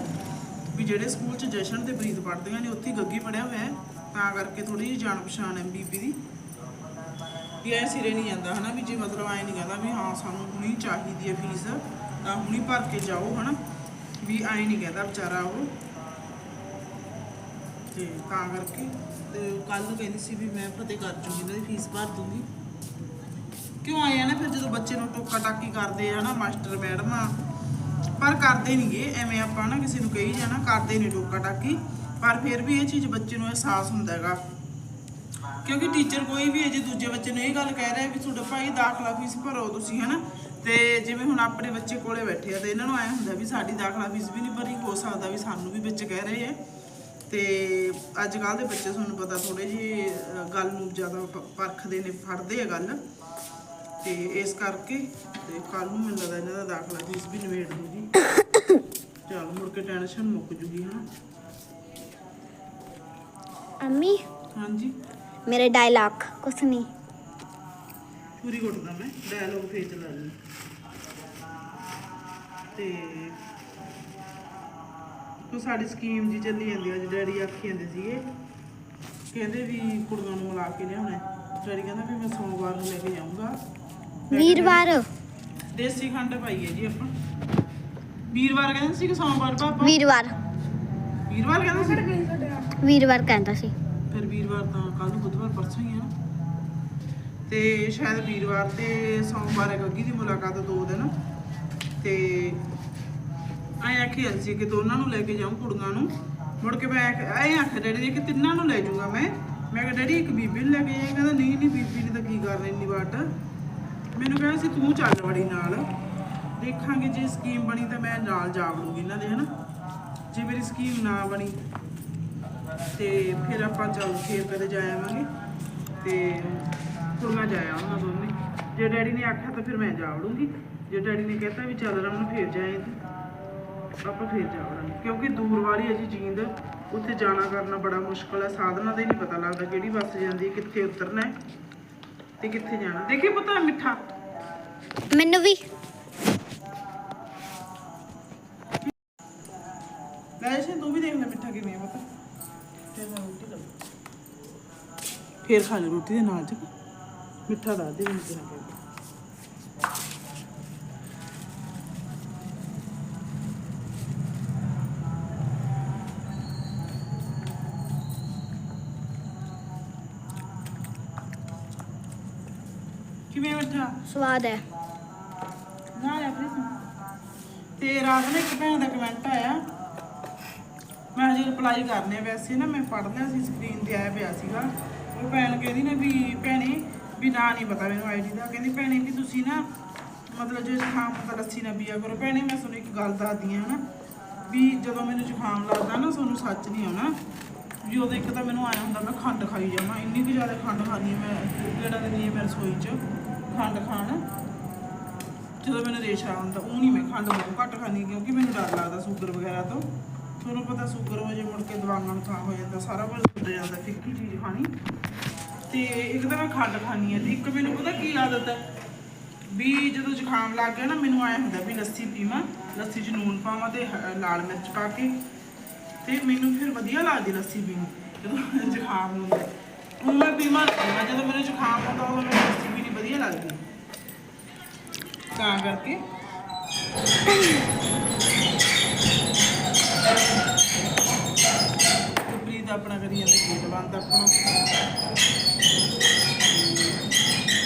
ਵੀ ਜਿਹੜੇ ਸਕੂਲ 'ਚ ਜਸ਼ਨ ਤੇ ਪ੍ਰੀਤ ਪੜ੍ਹਦੀਆਂ ਨੇ, ਉੱਥੇ ਗੱਗੀ ਪੜਿਆ ਹੋਇਆ ਹੈ। ਤਾਂ ਕਰਕੇ ਥੋੜੀ ਜਿਹੀ ਜਾਣ ਪਛਾਣ ਹੈ ਬੀਬੀ ਦੀ। ਵੀ ਐ ਸਿਰੇ ਨਹੀਂ ਜਾਂਦਾ ਹਨਾ, ਵੀ ਜੇ ਮਤਲਬ ਐ ਨਹੀਂ ਕਹਿੰਦਾ ਵੀ ਹਾਂ ਸਾਨੂੰ ਹੁਣੀ ਚਾਹੀਦੀ ਹੈ ਫੀਸ ਤਾਂ ਹੁਣੀ ਭਰ ਕੇ ਜਾਓ ਹਨਾ। ਵੀ ਐ ਨਹੀਂ ਕਹਿੰਦਾ ਵਿਚਾਰਾ ਉਹ। ਤੇ ਤਾਂ ਕਰਕੇ ਤੇ ਕੱਲ ਨੂੰ ਕਹਿੰਦੀ ਸੀ ਵੀ ਮੈਂ ਫਤਿਹ ਕਰ ਜੂਗੀ ਇਹਨਾਂ ਦੀ ਫੀਸ ਭਰ ਦੂੰਗੀ। ਕਿਉਂ ਆਏ ਆ ਨਾ ਫਿਰ ਜਦੋਂ ਬੱਚੇ ਨੂੰ ਟੋਕਾ ਟਾਕੀ ਕਰਦੇ ਆ ਨਾ, ਮਾਸਟਰ, ਮੈਡਮਾਂ ਪਰ ਕਰਦੇ ਨਹੀਂਗੇ ਐਵੇਂ ਆਪਾਂ ਨਾ ਕਿਸੇ ਨੂੰ ਕਹੀ ਜਾਣਾ ਕਰਦੇ ਨਹੀਂ ਟੋਕਾ ਟਾਕੀ। ਪਰ ਫਿਰ ਵੀ ਇਹ ਚੀਜ਼ ਬੱਚੇ ਨੂੰ ਅਹਿਸਾਸ ਹੁੰਦਾ ਹੈਗਾ। ਕਿਉਂਕਿ ਟੀਚਰ ਕੋਈ ਵੀ ਹੈ ਜੇ ਦੂਜੇ ਬੱਚੇ ਨੂੰ ਇਹ ਗੱਲ ਕਹਿ ਰਿਹਾ ਵੀ ਤੁਹਾਡਾ ਭਾਈ ਦਾਖਲਾ ਫੀਸ ਭਰੋ ਤੁਸੀਂ, ਹਨਾ? ਤੇ ਜਿਵੇਂ ਹੁਣ ਆਪਣੇ ਬੱਚੇ ਕੋਲੇ ਬੈਠੇ ਆ, ਤੇ ਇਹਨਾਂ ਨੂੰ ਐ ਹੁੰਦਾ ਵੀ ਸਾਡੀ ਦਾਖਲਾ ਫੀਸ ਵੀ ਨਹੀਂ ਭਰੀ, ਹੋ ਸਕਦਾ ਵੀ ਸਾਨੂੰ ਵੀ ਵਿੱਚ ਕਹਿ ਰਹੇ ਆ। ਤੇ ਅੱਜ ਕੱਲ ਦੇ ਬੱਚੇ ਤੁਹਾਨੂੰ ਪਤਾ ਥੋੜੇ ਅਹ, ਗੱਲ ਨੂੰ ਜ਼ਿਆਦਾ ਪਰਖਦੇ ਨੇ ਫੜਦੇ ਆ ਗੱਲ। ਤੇ ਇਸ ਕਰਕੇ ਤੇ ਕੱਲ ਨੂੰ ਮੈਨੂੰ ਲੱਗਦਾ ਇਹਨਾਂ ਦਾ ਦਾਖਲਾ ਫੀਸ ਵੀ ਨਿਬੇੜ ਦੂਗੀ ਚਲ ਮੁੜ ਕੇ ਟੈਨਸ਼ਨ ਮੁੱਕ ਜੂਗੀ ਹਨਾ? ਅੰਮੀ? ਹਾਂਜੀ? ਮੇਰੇ ਡਾਇਲੌਗ ਕੁਛ ਨਹੀਂ ਪੂਰੀ ਘੁੱਟਦਾ ਮੈਂ ਡਾਇਲੋਗ ਫੇਰ ਚਲਾ ਲਈ ਤੇ ਉਹ ਸਾਡੀ ਸਕੀਮ ਜੀ ਚੱਲੀ ਜਾਂਦੀ ਅੱਜ ਡੈਡੀ ਆਖੀ ਜਾਂਦੇ ਸੀਗੇ। ਕਹਿੰਦੇ ਵੀ ਕੁੜੀਆਂ ਨੂੰ ਮਿਲਾ ਕੇ ਲਿਆਉਣਾ ਹੈ। ਡੈਡੀ ਕਹਿੰਦਾ ਵੀ ਮੈਂ ਸੋਮਵਾਰ ਨੂੰ ਲੈ ਕੇ ਜਾਊਂਗਾ। ਵੀਰਵਾਰ। ਦੇਸੀ ਖੰਡ ਪਾਈ ਹੈ ਜੀ ਆਪਾਂ। ਵੀਰਵਾਰ ਕਹਿੰਦੇ ਸੀ ਕਿ ਸੋਮਵਾਰ ਪਾਪਾ? ਵੀਰਵਾਰ। ਵੀਰਵਾਰ ਕਹਿੰਦੇ ਸੀ? ਵੀਰਵਾਰ ਕਹਿੰਦਾ ਸੀ। ਫਿਰ ਵੀਰਵਾਰ ਤਾਂ ਕੱਲ ਨੂੰ ਬੁੱਧਵਾਰ ਪਰਸੋਂ ਹੀ ਆ। ਨਾ ਤੇ ਸ਼ਾਇਦ ਵੀਰਵਾਰ ਤੇ ਸੋਮਵਾਰ ਹੈ ਗੱਗੀ ਦੀ ਮੁਲਾਕਾਤ ਦੋ ਦਿਨ। ਤੇ ਐਂ ਆਖਿਆ ਸੀ ਕਿ ਦੋਨਾਂ ਨੂੰ ਲੈ ਕੇ ਜਾਊਂ ਕੁੜੀਆਂ ਨੂੰ। ਮੁੜ ਕੇ ਮੈਂ ਐਂ ਆਖਿਆ ਡੈਡੀ ਨੇ ਕਿ ਤਿੰਨਾਂ ਨੂੰ ਲੈ ਜਾਊਗਾ ਮੈਂ। ਮੈਂ ਕਿਹਾ, ਡੈਡੀ, ਇੱਕ ਬੀਬੀ ਨੂੰ ਲੈ ਕੇ ਜਾਏ ਕਹਿੰਦਾ, ਨਹੀਂ ਨਹੀਂ ਬੀਬੀ ਨੇ ਤਾਂ ਕੀ ਕਰਨਾ ਇੰਨੀ ਵਾਟ? ਮੈਨੂੰ ਕਹਿੰਦਾ ਸੀ ਤੂੰ ਚੱਲ ਵੜੀ ਨਾਲ। ਦੇਖਾਂਗੇ ਜੇ ਸਕੀਮ ਬਣੀ ਤਾਂ ਮੈਂ ਨਾਲ ਜਾ ਵੜੂੰਗੀ ਇਹਨਾਂ ਦੇ, ਹਨਾ? ਜੇ ਮੇਰੀ ਸਕੀਮ ਨਾ ਬਣੀ ਤੇ ਫਿਰ ਆਪਾਂ ਚੱਲ ਫੇਰ ਕਦੇ ਜਾ ਆਵਾਂਗੇ ਤੇ ਕੁੜੀਆਂ ਜਾ ਆਵਾਂਗਾ ਦੋਨੇ। ਜੇ ਡੈਡੀ ਨੇ ਆਖਿਆ ਤਾਂ ਫਿਰ ਮੈਂ ਜਾ ਵੜੂੰਗੀ। ਜੇ ਡੈਡੀ ਨੇ ਕਹਿਤਾ ਵੀ ਚੱਲ ਰਮਨ, ਫੇਰ ਜਾਏ ਆਪਾਂ ਫੇਰ ਜਾ ਵੜਾਂਗੇ ਕਿਉਂਕਿ ਦੂਰ ਵਾਲੀ ਹੈ ਜੀ ਜੀਂਦ ਉੱਥੇ ਜਾਣਾ ਕਰਨਾ ਬੜਾ ਮੁਸ਼ਕਲ ਹੈ। ਸਾਧਨਾਂ ਦਾ ਹੀ ਨਹੀਂ ਪਤਾ ਲੱਗਦਾ ਕਿਹੜੀ ਬੱਸ ਜਾਂਦੀ ਹੈ ਕਿੱਥੇ ਉਤਰਨਾ ਹੈ ਤੇ ਕਿੱਥੇ ਜਾਣਾ। ਦੇਖੀ ਪਤਾ ਮਿੱਠਾ। ਮੈਨੂੰ ਵੀ। ਲੈ ਸੀ ਤੂੰ ਵੀ ਦੇਖ ਲੈ ਮਿੱਠਾ ਕਿਵੇਂ ਹੈ ਪਤਾ। ਫਿਰ ਮੈਂ ਰੋਟੀ ਲਾ ਫੇਰ ਖਾ ਲੈ ਰੋਟੀ ਦੇ ਨਾਲ ਚ। ਮਿੱਠਾ ਦੱਸ ਦੇ ਮੈਨੂੰ ਕਿਹਨਾਂ ਸਵਾਦ ਹੈ। ਨਾ ਲੈ ਤੇ ਰਾਤ ਨੂੰ ਇੱਕ ਭੈਣ ਦਾ ਕਮੈਂਟ ਆਇਆ। ਮੈਂ ਹਜੇ ਰਿਪਲਾਈ ਕਰਨੇ ਵੈਸੇ ਨਾ, ਮੈਂ ਪੜ੍ਹ ਸੀ ਸਕਰੀਨ ਤੇ ਆਇਆ ਪਿਆ ਸੀਗਾ। ਉਹ ਭੈਣ ਕਹਿੰਦੀ ਨਾ ਵੀ, ਭੈਣੇ, ਵੀ ਨਾ ਨਹੀਂ ਪਤਾ ਮੈਨੂੰ ਆਈਡੀ ਦਾ। ਕਹਿੰਦੀ, ਭੈਣੇ, ਵੀ ਤੁਸੀਂ ਨਾ ਮਤਲਬ ਜੇ ਜ਼ੁਕਾਮ ਹੁੰਦਾ, ਲੱਸੀ ਨਾ ਪੀਆ ਕਰੋ। ਭੈਣੇ, ਮੈਂ ਤੁਹਾਨੂੰ ਇੱਕ ਗੱਲ ਦੱਸਦੀ ਆ ਹਨਾ ਵੀ ਜਦੋਂ ਮੈਨੂੰ ਜ਼ੁਕਾਮ ਲੱਗਦਾ ਨਾ, ਤੁਹਾਨੂੰ ਸੱਚ ਨਹੀਂ ਆਉਣਾ। ਵੀ ਉਦੋਂ ਇੱਕ ਤਾਂ ਮੈਨੂੰ ਆਇਆ ਹੁੰਦਾ, ਮੈਂ ਖੰਡ ਖਾਈ ਜਾਵਾਂ। ਇੰਨੀ ਕੁ ਜ਼ਿਆਦਾ ਖੰਡ ਖਾਣੀ ਮੈਂ ਜਿਹੜਾ ਦਿੰਦੀ ਹੈ ਮੈਂ ਰਸੋਈ 'ਚ। ਖੰਡ ਖਾਣ। ਜਦੋਂ ਮੈਨੂੰ ਰੇਸ਼ਾ ਆਉਂਦਾ ਉਹ ਨਹੀਂ ਮੈਂ ਖੰਡ ਬਹੁਤ ਘੱਟ ਖਾਂਦੀ ਕਿਉਂਕਿ ਮੈਨੂੰ ਡਰ ਲੱਗਦਾ ਸ਼ੂਗਰ ਵਗੈਰਾ ਤੋਂ। ਤੁਹਾਨੂੰ ਪਤਾ ਸ਼ੂਗਰ ਹੋ ਜੇ ਮੁੜ ਕੇ ਦਵਾਈਆਂ ਨੂੰ ਖਾ ਹੋ ਜਾਂਦਾ, ਸਾਰਾ ਕੁਝ ਉੱਡ ਜਾਂਦਾ, ਫਿੱਕੀ ਚੀਜ਼ ਖਾਣੀ। ਤੇ ਇੱਕ ਤਾਂ ਮੈਂ ਖੰਡ ਖਾਣੀ ਹੈ ਤੇ ਇੱਕ ਮੈਨੂੰ ਪਤਾ ਕੀ ਆਦਤ ਹੈ? ਵੀ ਜਦੋਂ ਜ਼ੁਕਾਮ ਲੱਗ ਗਿਆ ਨਾ, ਮੈਨੂੰ ਆਇਆ ਹੁੰਦਾ ਵੀ ਲੱਸੀ ਪੀਵਾਂ, ਲੱਸੀ 'ਚ ਨੂਨ ਪਾਵਾਂ ਤੇ ਲਾਲ ਮਿਰਚ ਪਾ ਕੇ। ਤੇ ਮੈਨੂੰ ਫਿਰ ਵਧੀਆ ਲੱਗਦੀ ਲੱਸੀ ਪੀਣੀ, ਜਦੋਂ ਜ਼ੁਕਾਮ ਹੁੰਦਾ। ਹੁਣ ਮੈਂ ਪੀਵਾਂ ਜਦੋਂ ਮੈਨੂੰ ਜ਼ੁਕਾਮ ਹੁੰਦਾ, ਉਦੋਂ ਮੈਨੂੰ ਲੱਸੀ ਪੀਣੀ ਵਧੀਆ ਲੱਗਦੀ। ਤਾਂ ਕਰਕੇ। ਪ੍ਰੀਤ ਆਪਣਾ ਕਰੀ ਜਾਂਦਾ, ਗੇਟ ਬੰਦ ਆਪਣਾ।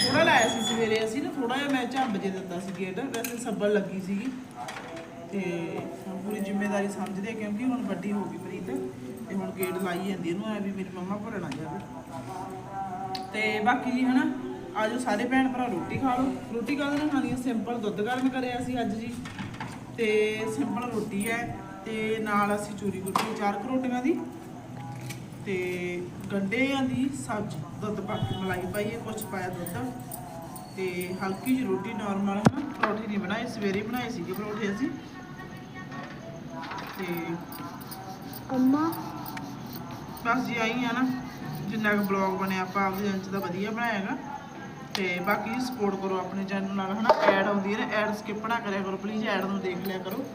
ਥੋੜਾ ਲਾਇਆ ਸੀ ਸਵੇਰੇ ਅਸੀਂ ਨਾ ਥੋੜਾ ਜਿਹਾ ਮੈਂ ਝੰਬ ਜੇ ਦਿੱਤਾ ਸੀ ਗੇਟ, ਵੈਸੇ ਸੱਬਲ ਲੱਗੀ ਸੀਗੀ। ਤੇ ਹੁਣ ਪੂਰੀ ਜ਼ਿੰਮੇਵਾਰੀ ਸਮਝਦੇ ਆ, ਕਿਉਂਕਿ ਹੁਣ ਵੱਡੀ ਹੋ ਗਈ ਪ੍ਰੀਤ, ਤੇ ਹੁਣ ਗੇਟ ਲਾਈ ਜਾਂਦੀ ਇਹਨੂੰ ਐ ਵੀ ਮੇਰੀ ਮੰਮਾ ਭੁੱਲ ਨਾ ਜਾਵੇ। ਤੇ ਬਾਕੀ ਜੀ ਹਨਾ ਆਜੋ ਸਾਰੇ ਭੈਣ ਭਰਾ ਰੋਟੀ ਖਾ ਲਓ। ਰੋਟੀ ਕਾਹਦੇ ਨਾਲ ਖਾਣੀ ਹੈ ਸਿੰਪਲ ਦੁੱਧ ਗਰਮ ਕਰਿਆ ਸੀ ਅੱਜ ਜੀ। ਤੇ ਸਿੰਪਲ ਰੋਟੀ ਹੈ ਤੇ ਨਾਲ ਅਸੀਂ ਚੂਰੀ ਕੁੱਟੀ ਚਾਰ ਕੁ ਰੋਟੀਆਂ ਦੀ। ਤੇ ਗੰਢਿਆਂ ਦੀ ਸਬਜ਼ੀ ਦੁੱਧ ਪਾ ਕੇ ਮਲਾਈ ਪਾਈ ਹੈ ਕੁਛ ਪਾਇਆ ਦੁੱਧ। ਤੇ ਹਲਕੀ ਜਿਹੀ ਰੋਟੀ ਨਾਰਮਲ ਹੈ ਪਰੌਠੇ ਨਹੀਂ ਬਣਾਏ ਸਵੇਰੇ ਬਣਾਏ ਸੀਗੇ ਪਰੌਠੇ ਅਸੀਂ। ਤੇ ਅੰਮਾ। ਬਸ ਜੀ ਆਈ ਆ ਨਾ। ਜਿੰਨਾ ਕੁ ਬਲੌਗ ਬਣਿਆ ਆਪਾਂ ਆਪਦੇ ਜੰਚ ਦਾ ਵਧੀਆ ਬਣਾਇਆਗਾ ਤੇ ਬਾਕੀ ਸਪੋਰਟ ਕਰੋ ਆਪਣੇ ਚੈਨਲ ਨਾਲ, ਹਨਾ? ਐਡ ਆਉਂਦੀ ਹੈ ਨਾ ਐਡ ਸਕਿਪ ਨਾ ਕਰਿਆ ਕਰੋ ਪਲੀਜ਼ ਐਡ ਨੂੰ ਦੇਖ ਲਿਆ ਕਰੋ।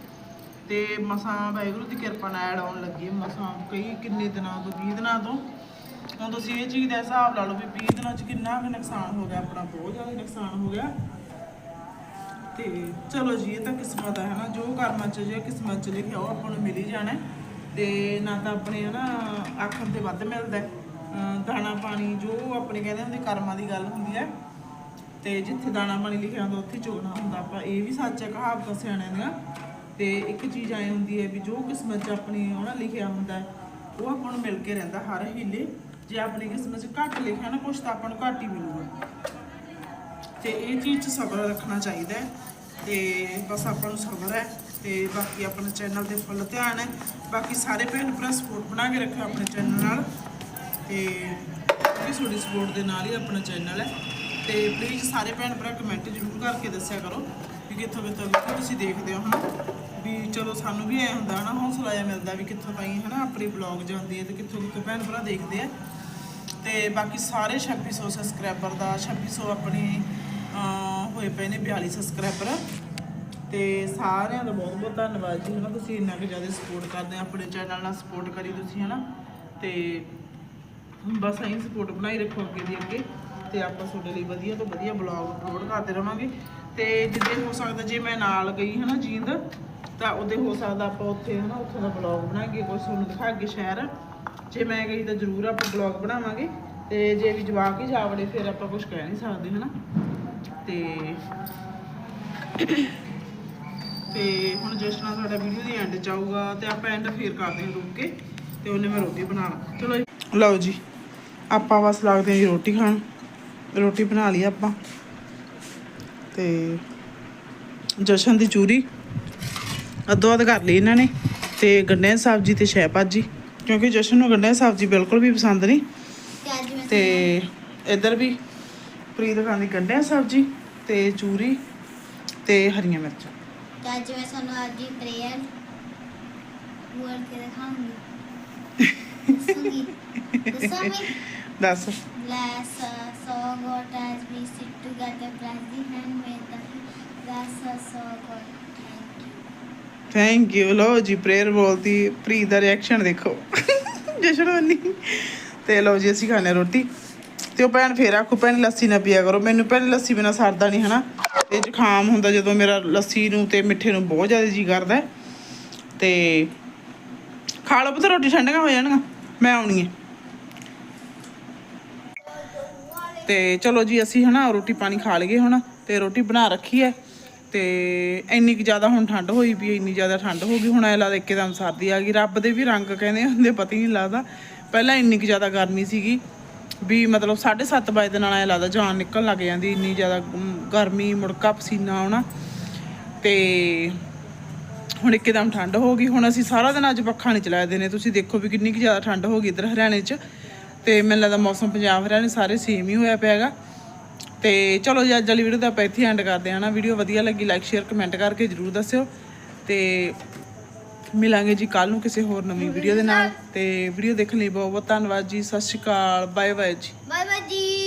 ਤੇ ਮਸਾਂ ਵਾਹਿਗੁਰੂ ਦੀ ਕਿਰਪਾ ਨਾਲ ਐਡ ਆਉਣ ਲੱਗੀ ਮਸਾਂ ਕਈ ਕਿੰਨੇ ਦਿਨਾਂ ਤੋਂ 20 ਦਿਨਾਂ ਤੋਂ? ਹੁਣ ਤੁਸੀਂ ਇਹ ਚੀਜ਼ ਦਾ ਹਿਸਾਬ ਲਾ ਲਓ ਵੀ 20 ਦਿਨਾਂ ਚ ਕਿੰਨਾ ਕੁ ਨੁਕਸਾਨ ਹੋ ਗਿਆ, ਆਪਣਾ ਬਹੁਤ ਜ਼ਿਆਦਾ ਨੁਕਸਾਨ ਹੋ ਗਿਆ। ਤੇ ਚਲੋ ਜੀ, ਇਹ ਤਾਂ ਕਿਸਮਤ ਹੈ ਹਨਾ? ਜੋ ਕਰਮਾਂ ਚ ਜੇ ਕਿਸਮਤ ਚ ਲਿਖਿਆ, ਉਹ ਆਪਾਂ ਨੂੰ ਮਿਲ ਹੀ ਜਾਣਾ ਹੈ। ਤੇ ਨਾ ਤਾਂ ਆਪਣੇ, ਹਨਾ ਆਖਰ ਤੇ ਵੱਧ ਮਿਲਦਾ ਦਾਣਾ, ਪਾਣੀ, ਜੋ ਆਪਣੇ ਕਹਿੰਦੇ ਹੁੰਦੇ, ਕਰਮਾਂ ਦੀ ਗੱਲ ਹੁੰਦੀ ਹੈ। ਤੇ ਜਿੱਥੇ ਦਾਣਾ ਪਾਣੀ ਲਿਖਿਆ ਹੁੰਦਾ, ਉੱਥੇ ਚੋਣਾ ਹੁੰਦਾ। ਆਪਾਂ ਇਹ ਵੀ ਸੱਚ ਹੈ, ਕਹਾਵਤਾਂ ਸਿਆਣਿਆਂ ਦੀਆਂ। ਤੇ ਇੱਕ ਚੀਜ਼ ਐ ਹੁੰਦੀ ਹੈ ਵੀ ਜੋ ਕਿਸਮਤ 'ਚ ਆਪਣੀ ਉਹਨਾਂ ਲਿਖਿਆ ਹੁੰਦਾ ਉਹ ਆਪਾਂ ਨੂੰ ਮਿਲ ਕੇ ਰਹਿੰਦਾ ਹਰ ਹੀਲੇ ਜੇ ਆਪਣੀ ਕਿਸਮਤ 'ਚ ਘੱਟ ਲਿਖਿਆ ਨਾ, ਕੁਛ ਤਾਂ ਆਪਾਂ ਨੂੰ ਘੱਟ ਹੀ ਮਿਲੂਗਾ। ਤੇ ਇਹ ਚੀਜ਼ 'ਚ ਸਬਰ ਰੱਖਣਾ ਚਾਹੀਦਾ ਹੈ। ਤੇ ਬਸ ਆਪਾਂ ਨੂੰ ਸਬਰ ਹੈ। ਤੇ ਬਾਕੀ ਆਪਣੇ ਚੈਨਲ ਤੇ ਫੁੱਲ ਧਿਆਨ ਹੈ। ਬਾਕੀ ਸਾਰੇ ਭੈਣ ਭਰਾ ਸਪੋਰਟ ਬਣਾ ਕੇ ਰੱਖਿਓ ਆਪਣੇ ਚੈਨਲ ਨਾਲ। ਤੇ ਕਿਉਂਕਿ ਤੁਹਾਡੀ ਸਪੋਰਟ ਦੇ ਨਾਲ ਹੀ ਆਪਣਾ ਚੈਨਲ ਹੈ। ਤੇ ਪਲੀਜ਼ ਸਾਰੇ ਭੈਣ ਭਰਾ ਕਮੈਂਟ ਜ਼ਰੂਰ ਕਰਕੇ ਦੱਸਿਆ ਕਰੋ ਕਿ ਕਿੱਥੋਂ ਕਿੱਥੋਂ ਵੀਡੀਓ ਤੁਸੀਂ ਦੇਖਦੇ ਹੋ ਹਨਾ? ਵੀ ਚਲੋ ਸਾਨੂੰ ਵੀ ਐ ਹੁੰਦਾ ਹਨਾ ਹੌਸਲਾ ਜਿਹਾ ਮਿਲਦਾ ਵੀ ਕਿੱਥੋਂ ਤਾਈਂ ਹਨਾ ਆਪਣੀ ਬਲੌਗ ਜਾਂਦੀ ਹੈ ਤੇ ਕਿੱਥੋਂ ਕਿੱਥੋਂ ਭੈਣ ਭਰਾ ਦੇਖਦੇ ਆ। ਤੇ ਬਾਕੀ ਸਾਰੇ 2600 ਸਬਸਕ੍ਰਾਈਬਰ ਦਾ 2600 ਆਪਣੀ ਅਹ, ਹੋਏ ਪਏ ਨੇ 42 ਸਬਸਕ੍ਰਾਈਬਰ ਤੇ ਸਾਰਿਆਂ ਦਾ ਬਹੁਤ ਬਹੁਤ ਧੰਨਵਾਦ ਜੀ ਹਨਾ ਤੁਸੀਂ ਇੰਨਾ ਕੁ ਜ਼ਿਆਦਾ ਸਪੋਰਟ ਕਰਦੇ ਆ ਆਪਣੇ ਚੈਨਲ ਨਾਲ ਸਪੋਰਟ ਕਰੀ ਤੁਸੀਂ ਹਨਾ। ਤੇ ਬਸ ਐਂ ਸਪੋਰਟ ਬਣਾਈ ਰੱਖੋ ਅੱਗੇ ਦੀ ਅੱਗੇ। ਤੇ ਆਪਾਂ ਤੁਹਾਡੇ ਲਈ ਵਧੀਆ ਤੋਂ ਵਧੀਆ ਬਲੌਗ ਅਪਲੋਡ ਕਰਦੇ ਰਵਾਂਗੇ। ਤੇ ਜਿੱਦੇ ਹੋ ਸਕਦਾ ਜੇ ਮੈਂ ਨਾਲ ਗਈ ਹਨਾ ਜੀਂਦ, ਤਾਂ ਉਹਦੇ ਹੋ ਸਕਦਾ ਆਪਾਂ ਉੱਥੇ ਹਨਾ, ਉੱਥੋਂ ਦਾ ਬਲੌਗ ਬਣਾਈਏ ਕੁਝ ਤੁਹਾਨੂੰ ਦਿਖਾਗੇ ਸ਼ਹਿਰ। ਜੇ ਮੈਂ ਗਈ ਤਾਂ ਜ਼ਰੂਰ ਆਪਾਂ ਬਲੌਗ ਬਣਾਵਾਂਗੇ। ਤੇ ਜੇ ਵੀ ਜਵਾਕ ਹੀ ਜਾ ਫਿਰ ਆਪਾਂ ਕੁਝ ਕਹਿ ਨਹੀਂ ਸਕਦੇ ਹਨਾ। ਤੇ ਤੇ ਹੁਣ ਜਸ਼ਨ ਨਾਲ ਸਾਡਾ ਵੀਡੀਓ ਦੀ ਐਂਡ ਚ ਆਊਗਾ, ਤੇ ਆਪਾਂ ਐਂਡ ਫੇਰ ਕਰਦੇ ਹਾਂ ਰੁਕ ਕੇ, ਤੇ ਉਹਨੇ ਮੈਂ ਰੋਟੀ ਬਣਾਉਣਾ ਚਲੋ ਜੀ। ਲਓ ਜੀ, ਆਪਾਂ ਬਸ ਲੱਗਦੇ ਹਾਂ ਜੀ ਰੋਟੀ ਖਾਣ। ਰੋਟੀ ਬਣਾ ਲਈ ਆਪਾਂ। ਤੇ ਜਸ਼ਨ ਦੀ ਚੂਰੀ ਅੱਧੋ ਅੱਧ ਕਰ ਲਈ ਇਹਨਾਂ ਨੇ। ਤੇ ਦੀ ਸਬਜ਼ੀ ਤੇ ਸ਼ੈ ਭਾਜੀ ਕਿਉਂਕਿ ਜਸ਼ਨ ਨੂੰ ਦੀ ਸਬਜ਼ੀ ਬਿਲਕੁਲ ਵੀ ਪਸੰਦ ਨਹੀਂ। ਤੇ ਇੱਧਰ ਵੀ ਪ੍ਰੀਤ ਖਾਂਦੀ ਦੀ ਸਬਜ਼ੀ ਤੇ ਚੂਰੀ ਤੇ ਹਰੀਆਂ ਮਿਰਚਾਂ। ਤੇ ਅੱਜ ਮੈਂ ਤੁਹਾਨੂੰ ਅੱਜ ਦੀ ਪ੍ਰੇਅਰ ਬੋਲ ਕੇ ਦਿਖਾਉਂਗੀ। ਦੱਸੂਗੀ। ਦੱਸਾਂਗੀ? ਦੱਸ। Bless us, O as we sit together. Bless the handmaid that he bless us, O God. Thank you. ਲੋ ਜੀ ਪ੍ਰੇਅਰ ਬੋਲਦੀ ਪ੍ਰੀਤ ਦਾ ਰਿਐਕਸ਼ਨ ਦੇਖੋ। ਜਸ਼ਨ ਵੰਨੀ ਤੇ ਲਓ ਜੀ ਅਸੀਂ ਖਾਣੇ ਰੋਟੀ। ਤੇ ਉਹ ਭੈਣ ਫੇਰ ਆਖੂ ਭੈਣ ਲੱਸੀ ਨਾ ਪੀਆ ਕਰੋ। ਮੈਨੂੰ ਭੈਣ ਲੱਸੀ ਬਿਨਾ ਸਰਦਾ ਨਹੀਂ ਹਨਾ? ਤੇ ਜ਼ੁਕਾਮ ਹੁੰਦਾ ਜਦੋਂ ਮੇਰਾ ਲੱਸੀ ਨੂੰ ਤੇ ਮਿੱਠੇ ਨੂੰ ਬਹੁਤ ਜ਼ਿਆਦਾ ਜੀ ਕਰਦਾ ਤੇ ਖਾ ਲਓ ਪੁੱਤ ਰੋਟੀ ਠੰਡੀਆਂ ਹੋ ਜਾਣਗੀਆਂ। ਮੈਂ ਆਉਣੀ ਹੈ। ਤੇ ਚਲੋ ਜੀ, ਅਸੀਂ ਹਨਾ ਰੋਟੀ ਪਾਣੀ ਖਾ ਲਈਏ ਹੁਣ ਤੇ ਰੋਟੀ ਬਣਾ ਰੱਖੀ ਹੈ ਤੇ ਇੰਨੀ ਕੁ ਜ਼ਿਆਦਾ ਹੁਣ ਠੰਡ ਹੋਈ ਵੀ ਇੰਨੀ ਜ਼ਿਆਦਾ ਠੰਡ ਹੋ ਗਈ, ਹੁਣ ਐ ਲੱਗਦਾ ਇੱਕਦਮ ਸਰਦੀ ਆ ਗਈ। ਰੱਬ ਦੇ ਵੀ ਰੰਗ ਕਹਿੰਦੇ ਹੁੰਦੇ ਪਤਾ ਹੀ ਨਹੀਂ ਲੱਗਦਾ। ਪਹਿਲਾਂ ਇੰਨੀ ਕੁ ਜ਼ਿਆਦਾ ਗਰਮੀ ਸੀਗੀ ਵੀ ਮਤਲਬ 7:30 ਵਜੇ ਦੇ ਨਾਲ ਐ ਲੱਗਦਾ ਜਾਨ ਨਿਕਲਣ ਲੱਗ ਜਾਂਦੀ, ਇੰਨੀ ਜ਼ਿਆਦਾ ਗਰਮੀ, ਮੁੜਕਾ ਪਸੀਨਾ ਆਉਣਾ। ਤੇ ਹੁਣ ਇੱਕਦਮ ਠੰਡ ਹੋ ਗਈ। ਹੁਣ ਅਸੀਂ ਸਾਰਾ ਦਿਨ ਅੱਜ ਪੱਖਾ ਨਹੀਂ ਚਲਾਇਆ ਦਿਨੇ। ਤੁਸੀਂ ਦੇਖੋ ਵੀ ਕਿੰਨੀ ਕੁ ਜ਼ਿਆਦਾ ਠੰਡ ਹੋ ਗਈ ਇੱਧਰ ਹਰਿਆਣੇ 'ਚ। ਤੇ ਮੈਨੂੰ ਲੱਗਦਾ ਮੌਸਮ ਪੰਜਾਬ ਹਰਿਆਣੇ ਸਾਰੇ ਸੇਮ ਹੀ ਹੋਇਆ ਪਿਆ ਹੈਗਾ। ਤੇ ਚਲੋ ਜੀ ਅੱਜ ਵਾਲੀ ਵੀਡੀਓ ਦਾ ਆਪਾਂ ਇੱਥੇ ਐਂਡ ਕਰਦੇ ਹਾਂ ਨਾ ਵੀਡੀਓ ਵਧੀਆ ਲੱਗੀ ਲਾਈਕ ਸ਼ੇਅਰ ਕਮੈਂਟ ਕਰਕੇ ਜਰੂਰ ਦੱਸਿਓ। ਤੇ ਮਿਲਾਂਗੇ ਜੀ ਕੱਲ ਨੂੰ ਕਿਸੇ ਹੋਰ ਨਵੀਂ ਵੀਡੀਓ ਦੇ ਨਾਲ। ਤੇ ਵੀਡੀਓ ਦੇਖਣ ਲਈ ਬਹੁਤ ਬਹੁਤ ਧੰਨਵਾਦ ਜੀ। ਸਤਿ ਸ਼੍ਰੀ ਅਕਾਲ। ਬਾਏ ਬਾਏ ਜੀ। Bye bye, ਜੀ।